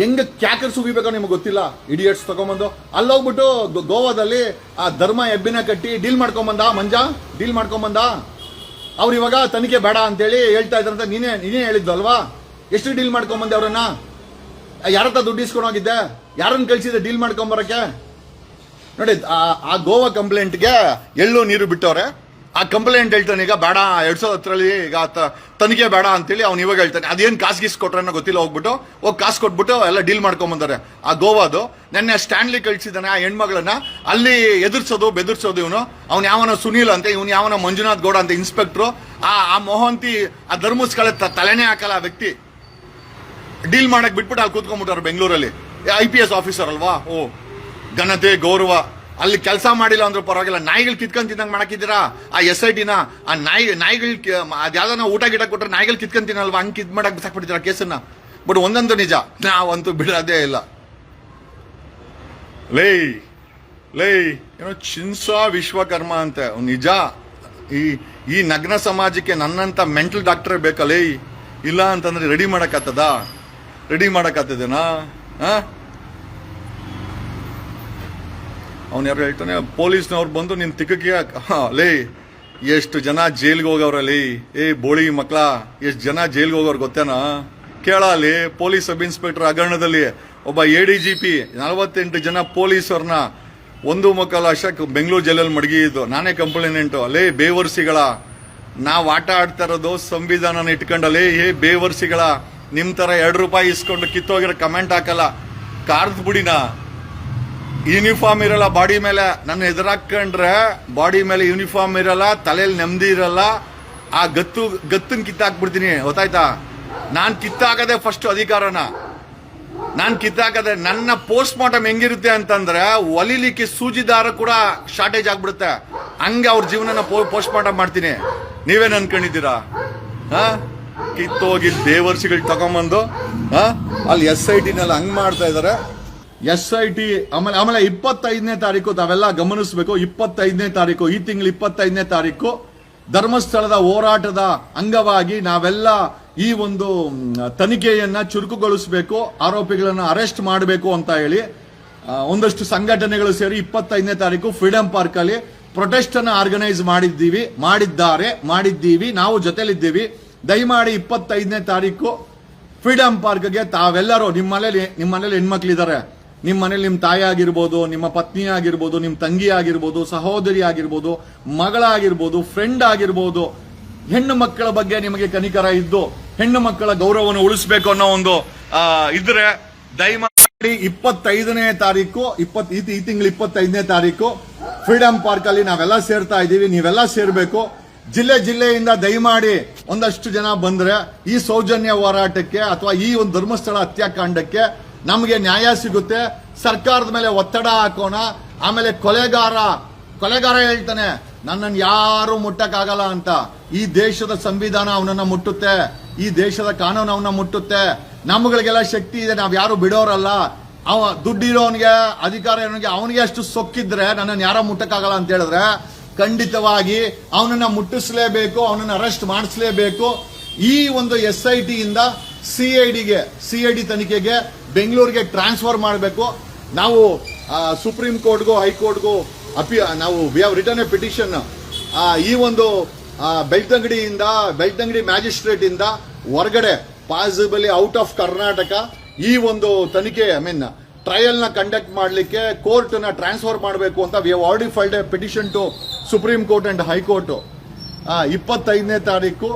ಹೆಂಗ ಕ್ಯಾಕರ್ ಸುಗಿಬೇಕೋ ನಿಮ್ಗೆ ಗೊತ್ತಿಲ್ಲ? ಇಡಿಯಟ್ಸ್ ತಗೊಂಬಂದು ಅಲ್ಲೋಗ್ಬಿಟ್ಟು ಗೋವಾದಲ್ಲಿ ಆ ಧರ್ಮ ಎಬ್ಬಿನ ಕಟ್ಟಿ ಡೀಲ್ ಮಾಡ್ಕೊಂಬಂದ ಮಂಜ? ಡೀಲ್ ಮಾಡ್ಕೊಂಬಂದ ಅವ್ರು ಇವಾಗ ತನಿಖೆ ಬೇಡ ಅಂತೇಳಿ ಹೇಳ್ತಾ ಇದ್ರಂತ ನೀನೇ ನೀನೇ ಹೇಳಿದ್ದು ಅಲ್ವಾ? ಎಷ್ಟು ಡೀಲ್ ಮಾಡ್ಕೊಂಬಂದೆ ಅವ್ರನ್ನ? ಯಾರ ಹತ್ರ ದುಡ್ಡು ಇಸ್ಕೊಂಡು ಹೋಗಿದ್ದೆ? ಯಾರನ್ನ ಕಳ್ಸಿದ್ದೆ ಡೀಲ್ ಮಾಡ್ಕೊಂಬರಕ್ಕೆ ನೋಡಿ, ಆ- ಗೋವಾ ಕಂಪ್ಲೇಂಟ್ಗೆ ಎಳ್ಳು ನೀರು ಬಿಟ್ಟವ್ರೆ. ಆ ಕಂಪ್ಲೇಂಟ್ ಹೇಳ್ತಾನೆ, ಈಗ ಬೇಡ, ಎರಡ್ ಸಾವಿರದ ಹತ್ತರಲ್ಲಿ ಈಗ ತನಿಖೆ ಬೇಡ ಅಂತೇಳಿ ಅವ್ನು ಇವಾಗ ಹೇಳ್ತಾನೆ. ಅದೇನು ಕಾಸು ಗೀಸ್ ಕೊಟ್ರೆ ಗೊತ್ತಿಲ್ಲ, ಹೋಗ್ಬಿಟ್ಟು, ಹೋಗಿ ಕಾಸು ಕೊಟ್ಬಿಟ್ಟು ಎಲ್ಲ ಡೀಲ್ ಮಾಡ್ಕೊಂಬಂದಾರೆ ಆ ಗೋವಾದು. ನೆನ್ನೆ ಸ್ಟ್ಯಾಂಡ್ಲಿ ಕಳ್ಸಿದಾನೆ ಆ ಹೆಣ್ಮಗಳನ್ನ. ಅಲ್ಲಿ ಎದುರ್ಸೋದು, ಬೆದರ್ಸೋದು ಇವನು. ಅವ್ನು ಯಾವನ ಸುನೀಲ್ ಅಂತ, ಇವನು ಯಾವನ ಮಂಜುನಾಥ್ ಗೌಡ ಅಂತ ಇನ್ಸ್ಪೆಕ್ಟ್ರು. ಆ ಆ ಮೋಹಂತಿ, ಆ ಧರ್ಮಸ್ಥಳ ತ- ತಲೆನೇ ಹಾಕಲ್ಲ ಆ ವ್ಯಕ್ತಿ. ಡೀಲ್ ಮಾಡಕ್ ಬಿಟ್ಬಿಟ್ಟು ಅಲ್ಲಿ ಕೂತ್ಕೊಂಡ್ಬಿಟ್ಟಾರೆ ಬೆಂಗಳೂರಲ್ಲಿ. ಐ ಪಿ ಎಸ್ ಆಫೀಸರ್ ಅಲ್ವಾ? ಓ. ಘನತೆ, ಗೌರವ, ಅಲ್ಲಿ ಕೆಲಸ ಮಾಡಿಲ್ಲ ಅಂದ್ರೂ ಪರವಾಗಿಲ್ಲ. ನಾಯಿಗಳು ಕಿತ್ಕೊಂಡ್ ತಿನ್ನಂಗ್ ಆ ಎಸ್ ಐ ಟಿನ ಆ ನಾಯಿ, ನಾಯಿಗಳು ಅದ್ಯಾವ್ದಾನ ಊಟ ಗಿಡ ಕೊಟ್ಟರೆ ನಾಯಿಗಳು ಕಿತ್ಕೊಂಡ್ ತಿನ್ನಲ್ವಾ? ಹಂಗೆ ಕಿತ್ ಮಾಡಕ್ ಬಿಸಾಕ್ಬಿಡ್ತೀರಾ ಕೇಸನ್ನ? ಬಟ್ ಒಂದೊಂದು ನಿಜ, ನಾವಂತೂ ಬಿಡೋದೇ ಇಲ್ಲ. ಲೇ, ಲೈ, ಏನೋ ಚಿನ್ಸಾ ವಿಶ್ವಕರ್ಮ ಅಂತ. ನಿಜ. ಈ ಈ ನಗ್ನ ಸಮಾಜಕ್ಕೆ ನನ್ನಂತ ಮೆಂಟಲ್ ಡಾಕ್ಟರ್ ಬೇಕಲ್ಲೇ ಇಲ್ಲ ಅಂತಂದ್ರೆ ರೆಡಿ ಮಾಡಕ್ಕಾಗ್ತದ ರೆಡಿ ಮಾಡಕ್ಕಾಗ್ತದೇನಾ ಹಾ ಅವ್ನು ಯಾರು ಹೇಳ್ತಾನೆ, ಪೊಲೀಸ್ನವ್ರು ಬಂದು ನಿನ್ನ ತಿಕ್ಕಕ್ಕೆ ಲೇ, ಎಷ್ಟು ಜನ ಜೈಲ್ಗೆ ಹೋಗವ್ರಲ್ಲಿ ಏ, ಬೋಳಿ ಮಕ್ಕಳ ಎಷ್ಟು ಜನ ಜೈಲ್ಗೆ ಹೋಗೋರು ಗೊತ್ತೇನಾ? ಕೇಳಲಿ ಪೊಲೀಸ್ ಸಬ್ ಇನ್ಸ್ಪೆಕ್ಟರ್ ಹಗರಣದಲ್ಲಿ ಒಬ್ಬ ಎ ಡಿ ಜಿ ಪಿ, ನಲವತ್ತೆಂಟು ಜನ ಪೊಲೀಸರನ್ನ ಒಂದು ಮುಕ್ಕಾಲು ವರ್ಷ ಬೆಂಗಳೂರು ಜೈಲಲ್ಲಿ ಮಡಗಿದ್ದು ನಾನೇ ಕಂಪ್ಲೇನೆಂಟು ಲೇ, ಬೇವರ್ಸಿಗಳ, ನಾವು ಆಟ ಆಡ್ತಾ ಇರೋದು ಸಂವಿಧಾನನ ಇಟ್ಕೊಂಡಲ್ಲಿ ಏ ಬೇವರ್ಸಿಗಳ ನಿಮ್ಮ ಥರ ಎರಡು ರೂಪಾಯಿ ಇಸ್ಕೊಂಡು ಕಿತ್ತೋಗಿರೋ ಕಮೆಂಟ್ ಹಾಕಲ್ಲ. ಕಾರ್ದ್ ಬಿಡಿನಾ? ಯೂನಿಫಾರ್ಮ್ ಇರಲ್ಲ, ಬಾಡಿ ಮೇಲೆ. ನನ್ನ ಎದುರಾಕೊಂಡ್ರೆ ಬಾಡಿ ಮೇಲೆ ಯೂನಿಫಾರ್ಮ್ ಇರಲ್ಲ, ತಲೆಯಲ್ಲಿ ನೆಮ್ಮದಿ ಇರಲ್ಲ. ಆ ಗತ್ತು, ಗತ್ತನ್ ಕಿತ್ತಾಕ್ಬಿಡ್ತೀನಿ, ಗೊತ್ತಾಯ್ತಾ? ನಾನು ಕಿತ್ತಾಕದೆ ಫಸ್ಟ್ ಅಧಿಕಾರನ. ನಾನು ಕಿತ್ತಾಕದೆ ನನ್ನ ಪೋಸ್ಟ್ ಮಾರ್ಟಮ್ ಹೆಂಗಿರುತ್ತೆ ಅಂತಂದ್ರೆ ಒಲಿಲಿಕ್ಕೆ ಸೂಜಿದಾರ ಕೂಡ ಶಾರ್ಟೇಜ್ ಆಗ್ಬಿಡುತ್ತೆ. ಹಂಗೆ ಅವ್ರ ಜೀವನನ ಪೋಸ್ಟ್ ಮಾರ್ಟಮ್ ಮಾಡ್ತೀನಿ. ನೀವೇನು ಅನ್ಕೊಂಡಿದ್ದೀರಾ? ಹಾ? ಕಿತ್ತೋಗಿ ದೇವರ್ಸಿಗಳು ತಗೊಂಬಂದು, ಹಾ? ಅಲ್ಲಿ ಎಸ್ ಐ ಟಿನಲ್ಲಿ ಹಂಗೆ ಮಾಡ್ತಾ ಇದಾರೆ. ಎಸ್ ಐ ಟಿ ಆಮೇಲೆ ಆಮೇಲೆ ಇಪ್ಪತ್ತೈದನೇ ತಾರೀಕು ತಾವೆಲ್ಲ ಗಮನಿಸಬೇಕು. ಇಪ್ಪತ್ತೈದನೇ ತಾರೀಕು, ಈ ತಿಂಗಳು ಇಪ್ಪತ್ತೈದನೇ ತಾರೀಕು ಧರ್ಮಸ್ಥಳದ ಹೋರಾಟದ ಅಂಗವಾಗಿ ನಾವೆಲ್ಲ ಈ ಒಂದು ತನಿಖೆಯನ್ನ ಚುರುಕುಗೊಳಿಸಬೇಕು, ಆರೋಪಿಗಳನ್ನ ಅರೆಸ್ಟ್ ಮಾಡಬೇಕು ಅಂತ ಹೇಳಿ ಒಂದಷ್ಟು ಸಂಘಟನೆಗಳು ಸೇರಿ ಇಪ್ಪತ್ತೈದನೇ ತಾರೀಕು ಫ್ರೀಡಂ ಪಾರ್ಕ್ ಅಲ್ಲಿ ಪ್ರೊಟೆಸ್ಟ್ ಅನ್ನ ಆರ್ಗನೈಸ್ ಮಾಡಿದ್ದೀವಿ, ಮಾಡಿದ್ದಾರೆ, ಮಾಡಿದ್ದೀವಿ, ನಾವು ಜೊತೆಲಿದ್ದೀವಿ. ದಯಮಾಡಿ ಇಪ್ಪತ್ತೈದನೇ ತಾರೀಕು ಫ್ರೀಡಂ ಪಾರ್ಕ್ಗೆ ತಾವೆಲ್ಲರೂ ನಿಮ್ಮ ಮನೇಲಿ ನಿಮ್ಮ ಮನೇಲಿ ಹೆಣ್ಮಕ್ಳಿದ್ದಾರೆ ನಿಮ್ಮ ಮನೇಲಿ ನಿಮ್ಮ ತಾಯಿ ಆಗಿರ್ಬೋದು, ನಿಮ್ಮ ಪತ್ನಿ ಆಗಿರ್ಬೋದು, ನಿಮ್ಮ ತಂಗಿ ಆಗಿರ್ಬೋದು, ಸಹೋದರಿ ಆಗಿರ್ಬೋದು ಮಗಳಾಗಿರ್ಬೋದು ಫ್ರೆಂಡ್ ಆಗಿರ್ಬೋದು, ಹೆಣ್ಣು ಮಕ್ಕಳ ಬಗ್ಗೆ ನಿಮಗೆ ಕನಿಕರ ಇದ್ದು, ಹೆಣ್ಣು ಮಕ್ಕಳ ಗೌರವವನ್ನು ಉಳಿಸಬೇಕು ಅನ್ನೋ ಒಂದು ಇದ್ರೆ ದಯಮಾಡಿ ಇಪ್ಪತ್ತೈದನೇ ತಾರೀಕು, ಇಪ್ಪತ್ತು, ಈ ತಿಂಗಳು ಇಪ್ಪತ್ತೈದನೇ ತಾರೀಕು ಫ್ರೀಡಂ ಪಾರ್ಕ್ ಅಲ್ಲಿ ನಾವೆಲ್ಲ ಸೇರ್ತಾ ಇದ್ದೀವಿ, ನೀವೆಲ್ಲ ಸೇರ್ಬೇಕು. ಜಿಲ್ಲೆ ಜಿಲ್ಲೆಯಿಂದ ದಯಮಾಡಿ ಒಂದಷ್ಟು ಜನ ಬಂದ್ರೆ ಈ ಸೌಜನ್ಯ ಹೋರಾಟಕ್ಕೆ ಅಥವಾ ಈ ಒಂದು ಧರ್ಮಸ್ಥಳ ಹತ್ಯಾಕಾಂಡಕ್ಕೆ ನಮಗೆ ನ್ಯಾಯ ಸಿಗುತ್ತೆ. ಸರ್ಕಾರದ ಮೇಲೆ ಒತ್ತಡ ಹಾಕೋಣ. ಆಮೇಲೆ ಕೊಲೆಗಾರ ಕೊಲೆಗಾರ ಹೇಳ್ತಾನೆ, ನನ್ನನ್ನು ಯಾರು ಮುಟ್ಟಕ್ಕಾಗಲ್ಲ ಅಂತ. ಈ ದೇಶದ ಸಂವಿಧಾನ ಅವನನ್ನ ಮುಟ್ಟುತ್ತೆ. ಈ ದೇಶದ ಕಾನೂನು ಅವನ್ನ ಮುಟ್ಟುತ್ತೆ. ನಮ್ಗಳಿಗೆಲ್ಲ ಶಕ್ತಿ ಇದೆ, ನಾವು ಯಾರು ಬಿಡೋರಲ್ಲ. ಅವ ದುಡ್ಡಿರೋನ್ಗೆ ಅಧಿಕಾರ ಇರೋನಿಗೆ ಅವನಿಗೆ ಅಷ್ಟು ಸೊಕ್ಕಿದ್ರೆ ನನ್ನನ್ನು ಯಾರ ಮುಟ್ಟಕ್ಕಾಗಲ್ಲ ಅಂತ ಹೇಳಿದ್ರೆ, ಖಂಡಿತವಾಗಿ ಅವನನ್ನ ಮುಟ್ಟಿಸ್ಲೇಬೇಕು, ಅವನನ್ನ ಅರೆಸ್ಟ್ ಮಾಡಿಸ್ಲೇಬೇಕು. ಈ ಒಂದು ಎಸ್ ಐ ಟಿ ಇಂದ ಸಿ ಐ ಡಿಗೆ, ಸಿ ಐ ಡಿ ತನಿಖೆಗೆ ಬೆಂಗಳೂರಿಗೆ ಟ್ರಾನ್ಸ್ಫರ್ ಮಾಡಬೇಕು. ನಾವು ಸುಪ್ರೀಂ ಕೋರ್ಟ್ಗೂ ಹೈಕೋರ್ಟ್ಗೂ ಅಪಿ, ನಾವು we have return a petition ಈ ಒಂದು ಬೆಳ್ತಂಗಡಿಯಿಂದ, ಬೆಳ್ತಂಗಡಿ ಮ್ಯಾಜಿಸ್ಟ್ರೇಟ್ ಇಂದ ಹೊರಗಡೆ ಪಾಸಿಬಲಿ ಔಟ್ ಆಫ್ ಕರ್ನಾಟಕ ಈ ಒಂದು ತನಿಖೆ ಐ ಮೀನ್ ಟ್ರಯಲ್ನ ಕಂಡಕ್ಟ್ ಮಾಡಲಿಕ್ಕೆ ಕೋರ್ಟ್ನ ಟ್ರಾನ್ಸ್ಫರ್ ಮಾಡಬೇಕು ಅಂತ we have already filed a petition to supreme court and high court ಇಪ್ಪತ್ತೈದನೇ ತಾರೀಕು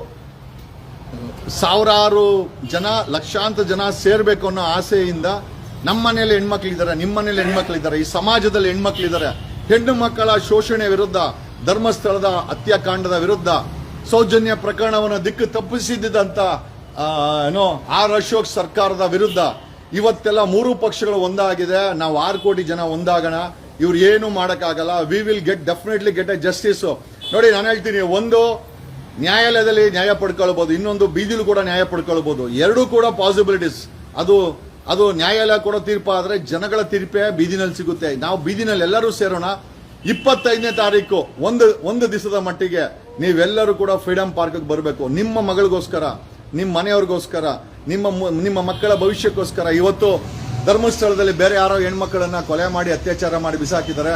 ಸಾವಿರಾರು ಜನ, ಲಕ್ಷಾಂತರ ಜನ ಸೇರ್ಬೇಕು ಅನ್ನೋ ಆಸೆಯಿಂದ ನಮ್ಮ ಮನೇಲಿ ಹೆಣ್ಮಕ್ಳಿದ್ದಾರೆ, ನಿಮ್ಮ ಮನೇಲಿ ಹೆಣ್ಮಕ್ಳಿದ್ದಾರೆ, ಈ ಸಮಾಜದಲ್ಲಿ ಹೆಣ್ಮಕ್ಳಿದ್ದಾರೆ. ಹೆಣ್ಣು ಮಕ್ಕಳ ಶೋಷಣೆ ವಿರುದ್ಧ, ಧರ್ಮಸ್ಥಳದ ಹತ್ಯಾಕಾಂಡದ ವಿರುದ್ಧ ಸೌಜನ್ಯ ಪ್ರಕರಣವನ್ನು ದಿಕ್ಕು ತಪ್ಪಿಸಿದ್ದಂತ ಏನೋ, ಆರ್ ಅಶೋಕ್ ಸರ್ಕಾರದ ವಿರುದ್ಧ ಇವತ್ತೆಲ್ಲ ಮೂರು ಪಕ್ಷಗಳು ಒಂದಾಗಿದೆ. ನಾವು ಆರು ಕೋಟಿ ಜನ ಒಂದಾಗೋಣ. ಇವ್ರು ಏನು ಮಾಡೋಕ್ಕಾಗಲ್ಲ. We will get definitely get a justice ನೋಡಿ, ನಾನು ಹೇಳ್ತೀನಿ, ಒಂದು ನ್ಯಾಯಾಲಯದಲ್ಲಿ ನ್ಯಾಯ ಪಡ್ಕೊಳ್ಬೋದು, ಇನ್ನೊಂದು ಬೀದಿಲು ಕೂಡ ನ್ಯಾಯ ಪಡ್ಕೊಳ್ಬೋದು. ಎರಡೂ ಕೂಡ ಪಾಸಿಬಿಲಿಟೀಸ್ ಅದು ಅದು ನ್ಯಾಯಾಲಯ ಕೊಡೋ ತೀರ್ಪು ಆದ್ರೆ ಜನಗಳ ತೀರ್ಪೇ ಬೀದಿನಲ್ಲಿ ಸಿಗುತ್ತೆ. ನಾವು ಬೀದಿನಲ್ಲಿ ಎಲ್ಲರೂ ಸೇರೋಣ. ಇಪ್ಪತ್ತೈದನೇ ತಾರೀಕು, ಒಂದು ಒಂದು ದಿವಸದ ಮಟ್ಟಿಗೆ ನೀವೆಲ್ಲರೂ ಕೂಡ ಫ್ರೀಡಂ ಪಾರ್ಕ್ಗೆ ಬರಬೇಕು. ನಿಮ್ಮ ಮಗಳಿಗೋಸ್ಕರ, ನಿಮ್ಮ ಮನೆಯವ್ರಿಗೋಸ್ಕರ, ನಿಮ್ಮ ನಿಮ್ಮ ಮಕ್ಕಳ ಭವಿಷ್ಯಕ್ಕೋಸ್ಕರ ಇವತ್ತು ಧರ್ಮಸ್ಥಳದಲ್ಲಿ ಬೇರೆ ಯಾರೋ ಹೆಣ್ಮಕ್ಕಳನ್ನ ಕೊಲೆ ಮಾಡಿ, ಅತ್ಯಾಚಾರ ಮಾಡಿ ಬಿಸಾಕಿದ್ದಾರೆ.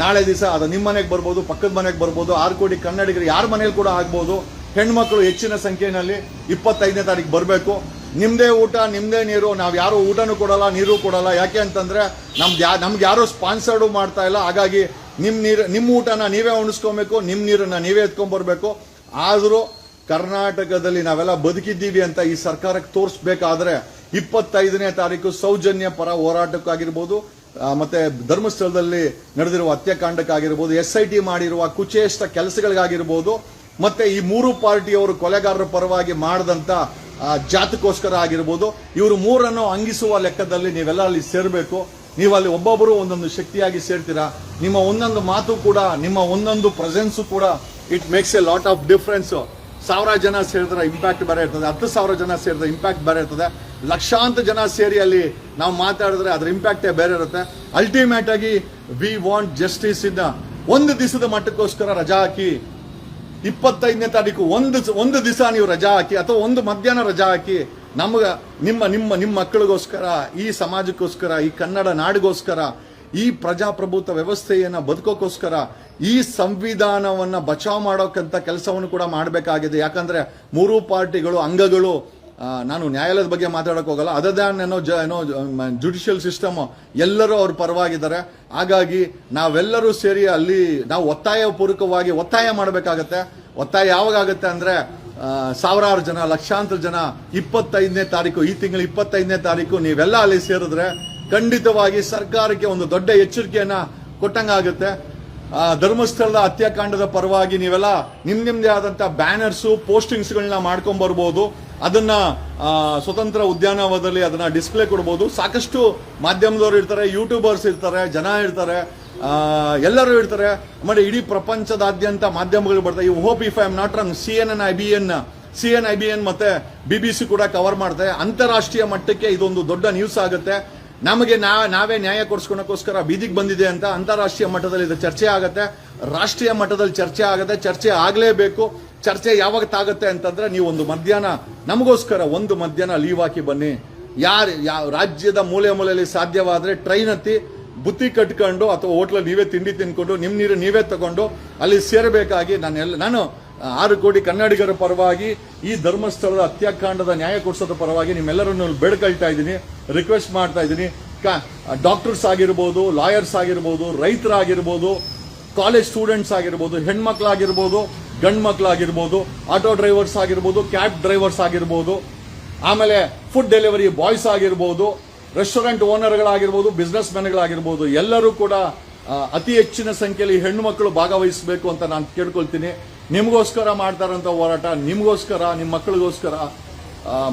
ನಾಳೆ ದಿವಸ ಅದು ನಿಮ್ಮ ಮನೆಗೆ ಬರ್ಬೋದು, ಪಕ್ಕದ ಮನೆಗೆ ಬರ್ಬೋದು, ಆರು ಕೋಟಿ ಕನ್ನಡಿಗರು ಯಾರ ಮನೇಲಿ ಕೂಡ ಆಗ್ಬೋದು. ಹೆಣ್ಮಕ್ಳು ಹೆಚ್ಚಿನ ಸಂಖ್ಯೆಯಲ್ಲಿ ಇಪ್ಪತ್ತೈದನೇ ತಾರೀಕು ಬರಬೇಕು. ನಿಮ್ಮದೇ ಊಟ ನಿಮ್ಮದೇ ನೀರು, ನಾವು ಯಾರು ಊಟನೂ ಕೊಡಲ್ಲ, ನೀರು ಕೊಡಲ್ಲ. ಯಾಕೆ ಅಂತಂದರೆ ನಮ್ದು ಯಾ, ನಮ್ಗೆ ಯಾರೂ ಸ್ಪಾನ್ಸರ್ಡು ಮಾಡ್ತಾ ಇಲ್ಲ. ಹಾಗಾಗಿ ನಿಮ್ಮ ನೀರು ನಿಮ್ಮ ಊಟನ ನೀವೇ ಉಣಿಸ್ಕೊಬೇಕು ನಿಮ್ಮ ನೀರನ್ನು ನೀವೇ ಎತ್ಕೊಂಡ್ಬರ್ಬೇಕು ಆದರೂ ಕರ್ನಾಟಕದಲ್ಲಿ ನಾವೆಲ್ಲ ಬದುಕಿದ್ದೀವಿ ಅಂತ ಈ ಸರ್ಕಾರಕ್ಕೆ ತೋರಿಸ್ಬೇಕಾದ್ರೆ ಇಪ್ಪತ್ತೈದನೇ ತಾರೀಕು ಸೌಜನ್ಯ ಪರ ಹೋರಾಟಕ್ಕಾಗಿರ್ಬೋದು. ಮತ್ತೆ ಧರ್ಮಸ್ಥಳದಲ್ಲಿ ನಡೆದಿರುವ ಹತ್ಯಾಕಾಂಡಕ್ಕಾಗಿರ್ಬೋದು ಎಸ್ ಐ ಟಿ ಮಾಡಿರುವ ಕುಚೇಷ್ಟ ಕೆಲಸಗಳಿಗಾಗಿರ್ಬೋದು ಮತ್ತೆ ಈ ಮೂರು ಪಾರ್ಟಿಯವರು ಕೊಲೆಗಾರರ ಪರವಾಗಿ ಮಾಡಿದಂತ ಆ, ಜಾತಕ್ಕೋಸ್ಕರ ಆಗಿರ್ಬೋದು ಇವರು ಮೂರನ್ನು ಅಂಗಿಸುವ ಲೆಕ್ಕದಲ್ಲಿ ನೀವೆಲ್ಲ ಅಲ್ಲಿ ಸೇರಬೇಕು. ನೀವು ಅಲ್ಲಿ ಒಬ್ಬೊಬ್ಬರು ಒಂದೊಂದು ಶಕ್ತಿಯಾಗಿ ಸೇರ್ತೀರಾ? ನಿಮ್ಮ ಒಂದೊಂದು ಮಾತು ಕೂಡ ನಿಮ್ಮ ಒಂದೊಂದು ಪ್ರೆಸೆನ್ಸು ಕೂಡ it makes a lot of difference ಸಾವಿರ ಜನ ಸೇರಿದ್ರೆ ಇಂಪ್ಯಾಕ್ಟ್ ಬೇರೆ ಇರ್ತದೆ ಹತ್ತು ಸಾವಿರ ಜನ ಸೇರಿದ್ರೆ ಇಂಪ್ಯಾಕ್ಟ್ ಬೇರೆ ಇರ್ತದೆ. ಲಕ್ಷಾಂತರ ಜನ ಸೇರಿ ಅಲ್ಲಿ ನಾವು ಮಾತಾಡಿದ್ರೆ ಅದ್ರ ಇಂಪ್ಯಾಕ್ಟೇ ಬೇರೆ ಇರುತ್ತೆ. ಅಲ್ಟಿಮೇಟ್ ಆಗಿ ವಿ ವಾಂಟ್ ಜಸ್ಟಿಸ್ ಇಂದ ಒಂದು ದಿವಸದ ಮಟ್ಟಕ್ಕೋಸ್ಕರ ರಜಾ ಹಾಕಿ ಇಪ್ಪತ್ತೈದನೇ ತಾರೀಕು ಒಂದು ಒಂದು ದಿವಸ ನೀವು ರಜಾ ಹಾಕಿ ಅಥವಾ ಒಂದು ಮಧ್ಯಾಹ್ನ ರಜಾ ಹಾಕಿ ನಮ್ಗ, ನಿಮ್ಮ ನಿಮ್ಮ ನಿಮ್ಮ ಮಕ್ಕಳಿಗೋಸ್ಕರ, ಈ ಸಮಾಜಕ್ಕೋಸ್ಕರ, ಈ ಕನ್ನಡ ನಾಡಿಗೋಸ್ಕರ, ಈ ಪ್ರಜಾಪ್ರಭುತ್ವ ವ್ಯವಸ್ಥೆಯನ್ನ ಬದುಕೋಕ್ಕೋಸ್ಕರ ಈ ಸಂವಿಧಾನವನ್ನ ಬಚಾವ್ ಮಾಡೋಕ್ಕಂಥ ಕೆಲಸವನ್ನು ಕೂಡ ಮಾಡಬೇಕಾಗಿದೆ. ಯಾಕಂದ್ರೆ ಮೂರು ಪಾರ್ಟಿಗಳು, ಅಂಗಗಳು ನಾನು ನ್ಯಾಯಾಲಯದ ಬಗ್ಗೆ ಮಾತಾಡೋಕೆ ಹೋಗಲ್ಲ. ಅದರ್ ದ್ಯಾನ್ ಏನೋ ಜ ಏನೋ ಜುಡಿಷಿಯಲ್ ಸಿಸ್ಟಮ್ ಎಲ್ಲರೂ ಅವ್ರ ಪರವಾಗಿದ್ದಾರೆ. ಹಾಗಾಗಿ ನಾವೆಲ್ಲರೂ ಸೇರಿ ಅಲ್ಲಿ ನಾವು ಒತ್ತಾಯ ಪೂರ್ವಕವಾಗಿ ಒತ್ತಾಯ ಮಾಡಬೇಕಾಗತ್ತೆ. ಒತ್ತಾಯ ಯಾವಾಗ ಅಂದರೆ ಸಾವಿರಾರು ಜನ, ಲಕ್ಷಾಂತರ ಜನ, ಇಪ್ಪತ್ತೈದನೇ ತಾರೀಕು, ಈ ತಿಂಗಳ ಇಪ್ಪತ್ತೈದನೇ ತಾರೀಕು ನೀವೆಲ್ಲ ಅಲ್ಲಿ ಸೇರಿದ್ರೆ ಖಂಡಿತವಾಗಿ ಸರ್ಕಾರಕ್ಕೆ ಒಂದು ದೊಡ್ಡ ಎಚ್ಚರಿಕೆಯನ್ನು ಕೊಟ್ಟಂಗಾಗುತ್ತೆ. ಧರ್ಮಸ್ಥಳದ ಹತ್ಯಾಕಾಂಡದ ಪರವಾಗಿ ನೀವೆಲ್ಲ ನಿಮ್ ನಿಮ್ದೇ ಆದಂತ ಬ್ಯಾನರ್ಸ್, ಪೋಸ್ಟಿಂಗ್ಸ್ಗಳನ್ನ ಮಾಡ್ಕೊಂಡ್ ಬರ್ಬೋದು. ಅದನ್ನ ಸ್ವತಂತ್ರ ಉದ್ಯಾನವನದಲ್ಲಿ ಅದನ್ನ ಡಿಸ್ಪ್ಲೇ ಕೊಡ್ಬೋದು. ಸಾಕಷ್ಟು ಮಾಧ್ಯಮದವರು ಇರ್ತಾರೆ ಯೂಟ್ಯೂಬರ್ಸ್ ಇರ್ತಾರೆ, ಜನ ಇರ್ತಾರೆ ಎಲ್ಲರೂ ಇರ್ತಾರೆ. ಆಮೇಲೆ ಇಡೀ ಪ್ರಪಂಚದಾದ್ಯಂತ ಮಾಧ್ಯಮಗಳು ಬರ್ತಾರೆ ಈ hope if I am not wrong C N N I B N C N N I B N B B C ಕೂಡ ಕವರ್ ಮಾಡ್ತಾರೆ ಅಂತಾರಾಷ್ಟ್ರೀಯ ಮಟ್ಟಕ್ಕೆ ಇದೊಂದು ದೊಡ್ಡ ನ್ಯೂಸ್ ಆಗುತ್ತೆ. ನಮಗೆ ನಾ, ನಾವೇ ನ್ಯಾಯ ಕೊಡ್ಸ್ಕೊಳಕ್ಕೋಸ್ಕರ ಬೀದಿಗೆ ಬಂದಿದೆ ಅಂತ ಅಂತಾರಾಷ್ಟ್ರೀಯ ಮಟ್ಟದಲ್ಲಿ ಇದು ಚರ್ಚೆ ಆಗುತ್ತೆ. ರಾಷ್ಟ್ರೀಯ ಮಟ್ಟದಲ್ಲಿ ಚರ್ಚೆ ಆಗುತ್ತೆ ಚರ್ಚೆ ಆಗಲೇಬೇಕು. ಚರ್ಚೆ ಯಾವಾಗ ತಾಗುತ್ತೆ ಅಂತಂದ್ರೆ ನೀವು ಒಂದು ಮಧ್ಯಾಹ್ನ, ನಮಗೋಸ್ಕರ ಒಂದು ಮಧ್ಯಾಹ್ನ ಲೀವ್ ಹಾಕಿ ಬನ್ನಿ. ಯಾರು ಯಾವ ರಾಜ್ಯದ ಮೂಲೆ ಮೂಲೆಯಲ್ಲಿ ಸಾಧ್ಯವಾದರೆ ಟ್ರೈನ್ ಹತ್ತಿ ಬುತ್ತಿ ಕಟ್ಕೊಂಡು ಅಥವಾ ಹೋಟ್ಲಲ್ಲಿ ನೀವೇ ತಿಂಡಿ ತಿನ್ಕೊಂಡು ನಿಮ್ಮ ನೀರು ನೀವೇ ತಗೊಂಡು ಅಲ್ಲಿ ಸೇರಬೇಕಾಗಿ ನಾನು ಎಲ್ಲ, ನಾನು ಆರು ಕೋಟಿ ಕನ್ನಡಿಗರ ಪರವಾಗಿ ಈ ಧರ್ಮಸ್ಥಳದ ಹತ್ಯಾಕಾಂಡದ ನ್ಯಾಯ ಕೊಡಿಸೋದ್ರ ಪರವಾಗಿ ನಿಮ್ಮೆಲ್ಲರನ್ನು ಬೇಡ್ಕೊಳ್ತಾ ಇದ್ದೀನಿ ರಿಕ್ವೆಸ್ಟ್ ಮಾಡ್ತಾ ಇದ್ದೀನಿ. ಡಾಕ್ಟರ್ಸ್ ಆಗಿರ್ಬೋದು ಲಾಯರ್ಸ್ ಆಗಿರ್ಬೋದು, ರೈತರಾಗಿರ್ಬೋದು ಕಾಲೇಜ್ ಸ್ಟೂಡೆಂಟ್ಸ್ ಆಗಿರ್ಬೋದು, ಹೆಣ್ಮಕ್ಳಾಗಿರ್ಬೋದು ಗಂಡು ಮಕ್ಕಳಾಗಿರ್ಬೋದು ಆಟೋ ಡ್ರೈವರ್ಸ್ ಆಗಿರ್ಬೋದು ಕ್ಯಾಬ್ ಡ್ರೈವರ್ಸ್ ಆಗಿರ್ಬೋದು, ಆಮೇಲೆ ಫುಡ್ ಡೆಲಿವರಿ ಬಾಯ್ಸ್ ಆಗಿರ್ಬೋದು ರೆಸ್ಟೋರೆಂಟ್ ಓನರ್ಗಳಾಗಿರ್ಬೋದು ಬಿಸ್ನೆಸ್ ಮ್ಯಾನ್ಗಳಾಗಿರ್ಬೋದು ಎಲ್ಲರೂ ಕೂಡ ಅತಿ ಹೆಚ್ಚಿನ ಸಂಖ್ಯೆಯಲ್ಲಿ ಹೆಣ್ಣು ಮಕ್ಕಳು ಭಾಗವಹಿಸಬೇಕು ಅಂತ ನಾನು ಕೇಳ್ಕೊಳ್ತೀನಿ. ನಿಮಗೋಸ್ಕರ ಮಾಡ್ತಾರಂತ ಹೋರಾಟ, ನಿಮಗೋಸ್ಕರ ನಿಮ್ಮ ಮಕ್ಕಳಿಗೋಸ್ಕರ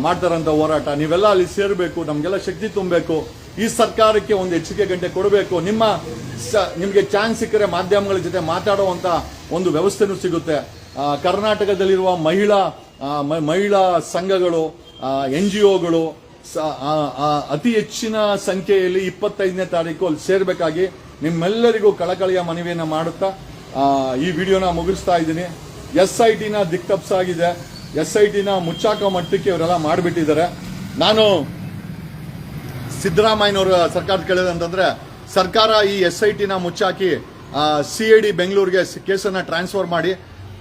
ಮಾಡ್ತಾರಂಥ ಹೋರಾಟ. ನೀವೆಲ್ಲ ಅಲ್ಲಿ ಸೇರಬೇಕು, ನಮಗೆಲ್ಲ ಶಕ್ತಿ ತುಂಬಬೇಕು. ಈ ಸರ್ಕಾರಕ್ಕೆ ಒಂದು ಹೆಚ್ಚಿಗೆ ಗಂಟೆ ಕೊಡಬೇಕು. ನಿಮ್ಮ ನಿಮ್ಗೆ ಚಾನ್ಸ್ ಸಿಕ್ಕರೆ ಮಾಧ್ಯಮಗಳ ಜೊತೆ ಮಾತಾಡುವಂಥ ಒಂದು ವ್ಯವಸ್ಥೆನೂ ಸಿಗುತ್ತೆ. ಕರ್ನಾಟಕದಲ್ಲಿರುವ ಮಹಿಳಾ ಮಹಿಳಾ ಸಂಘಗಳು ಎನ್ ಜಿ ಒಗಳು ಅತಿ ಹೆಚ್ಚಿನ ಸಂಖ್ಯೆಯಲ್ಲಿ ಇಪ್ಪತ್ತೈದನೇ ತಾರೀಕು ಅಲ್ಲಿ ಸೇರಬೇಕಾಗಿ ನಿಮ್ಮೆಲ್ಲರಿಗೂ ಕಳಕಳಿಯ ಮನವಿಯನ್ನು ಮಾಡುತ್ತಾ ಈ ವಿಡಿಯೋನ ಮುಗಿಸ್ತಾ ಇದ್ದೀನಿ. ಎಸ್ ಐ ಟಿನ ದಿಕ್ತಪ್ಸಾಗಿದೆ. ಎಸ್ ಐ ಟಿನ ಮುಚ್ಚಾಕೋ ಮಟ್ಟಕ್ಕೆ ಇವರೆಲ್ಲ ಮಾಡಿಬಿಟ್ಟಿದ್ದಾರೆ. ನಾನು ಸಿದ್ದರಾಮಯ್ಯನವರು ಸರ್ಕಾರ ಕೇಳಿದಂತಂದ್ರೆ ಸರ್ಕಾರ ಈ ಎಸ್ ಐ ಟಿನ ಮುಚ್ಚಾಕಿ ಸಿ ಐ ಡಿ ಬೆಂಗಳೂರಿಗೆ ಕೇಸನ್ನ ಟ್ರಾನ್ಸ್ಫರ್ ಮಾಡಿ,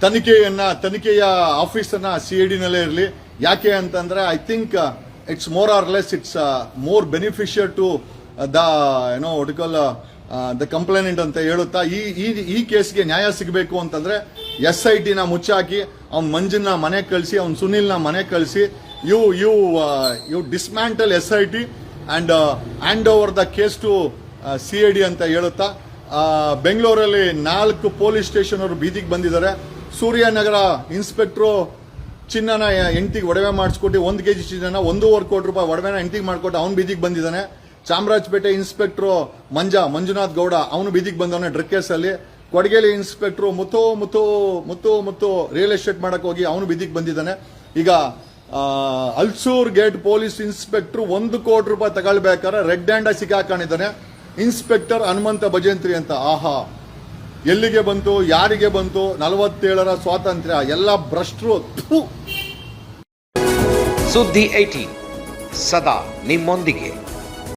ತನಿಖೆಯನ್ನ, ತನಿಖೆಯ ಆಫೀಸನ್ನು ಸಿ ಐ ಡಿನಲ್ಲೇ ಇರಲಿ. ಯಾಕೆ ಅಂತಂದ್ರೆ I think it's more or less, it's more beneficiary to the, ಏನೋ ಒಟ್ಕಲ್ ದ ಕಂಪ್ಲೇನೆಂಟ್ ಅಂತ ಹೇಳುತ್ತಾ ಈ ಈ ಕೇಸ್ಗೆ ನ್ಯಾಯ ಸಿಗಬೇಕು ಅಂತಂದ್ರೆ ಎಸ್ ಐ ಟಿನ ಮುಚ್ಚಾಕಿ ಅವ್ನ ಮಂಜನ್ನ ಮನೆ ಕಳಿಸಿ, ಅವ್ನ ಸುನಿಲ್ನ ಮನೆ ಕಳಿಸಿ you you you dismantle S I T and and over the case to C I D ಅಂತ ಹೇಳುತ್ತಾ ಬೆಂಗಳೂರಲ್ಲಿ ನಾಲ್ಕು ಪೊಲೀಸ್ ಸ್ಟೇಷನ್ ಅವರು ಬೀದಿಗೆ ಬಂದಿದ್ದಾರೆ. ಸೂರ್ಯನಗರ ಇನ್ಸ್ಪೆಕ್ಟ್ರು ಚಿನ್ನನ ಹೆಂಡತಿಗೆ ಒಡವೆ ಮಾಡಿಸ್ಕೊಟ್ಟು, ಒಂದು ಕೆ ಜಿ ಚಿನ್ನನ ಒಂದೂವರೆ ಕೋಟಿ ರೂಪಾಯಿ ಒಡವೆನ ಹೆಂಡತಿಗೆ ಮಾಡಿಕೊಟ್ಟು ಅವ್ನು ಬೀದಿಗೆ ಬಂದಿದ್ದಾನೆ. ಚಾಮರಾಜಪೇಟೆ ಇನ್ಸ್ಪೆಕ್ಟ್ರು ಮಂಜ, ಮಂಜುನಾಥ್ ಗೌಡ, ಅವನು ಬೀದಿಗೆ ಬಂದವನೇ ಡ್ರಗ್ ಕೇಸಲ್ಲಿ ಕೊಡಗೇಲಿ inspector Muthu Muthu Muthu Muthu real estate ಮಾಡಕ್ಕೆ ಹೋಗಿ ಅವನು ಬೀದಿಗೆ ಬಂದಿದ್ದಾನೆ. ಈಗ ಅಲ್ಸೂರ್ ಗೇಟ್ ಪೊಲೀಸ್ ಇನ್ಸ್ಪೆಕ್ಟರ್ ಒಂದು ಕೋಟಿ ರೂಪಾಯಿ ತಗೊಳ್ಬೇಕಾದ್ರೆ ರೆಡ್ ಹ್ಯಾಂಡ್ ಸಿಕ್ಕಾಕೊಂಡಿದ್ದಾನೆ. ಇನ್ಸ್ಪೆಕ್ಟರ್ ಹನುಮಂತ ಭಜಂತ್ರಿ ಅಂತ, ಆಹಾ. ಎಲ್ಲಿಗೆ ಬಂತು, ಯಾರಿಗೆ ಬಂತು, ನಲವತ್ತೇಳರ ಸ್ವಾತಂತ್ರ್ಯ, ಎಲ್ಲ ಭ್ರಷ್ಟರು. ಸುದ್ದಿ ಐಟಿ ಸದಾ ನಿಮ್ಮೊಂದಿಗೆ.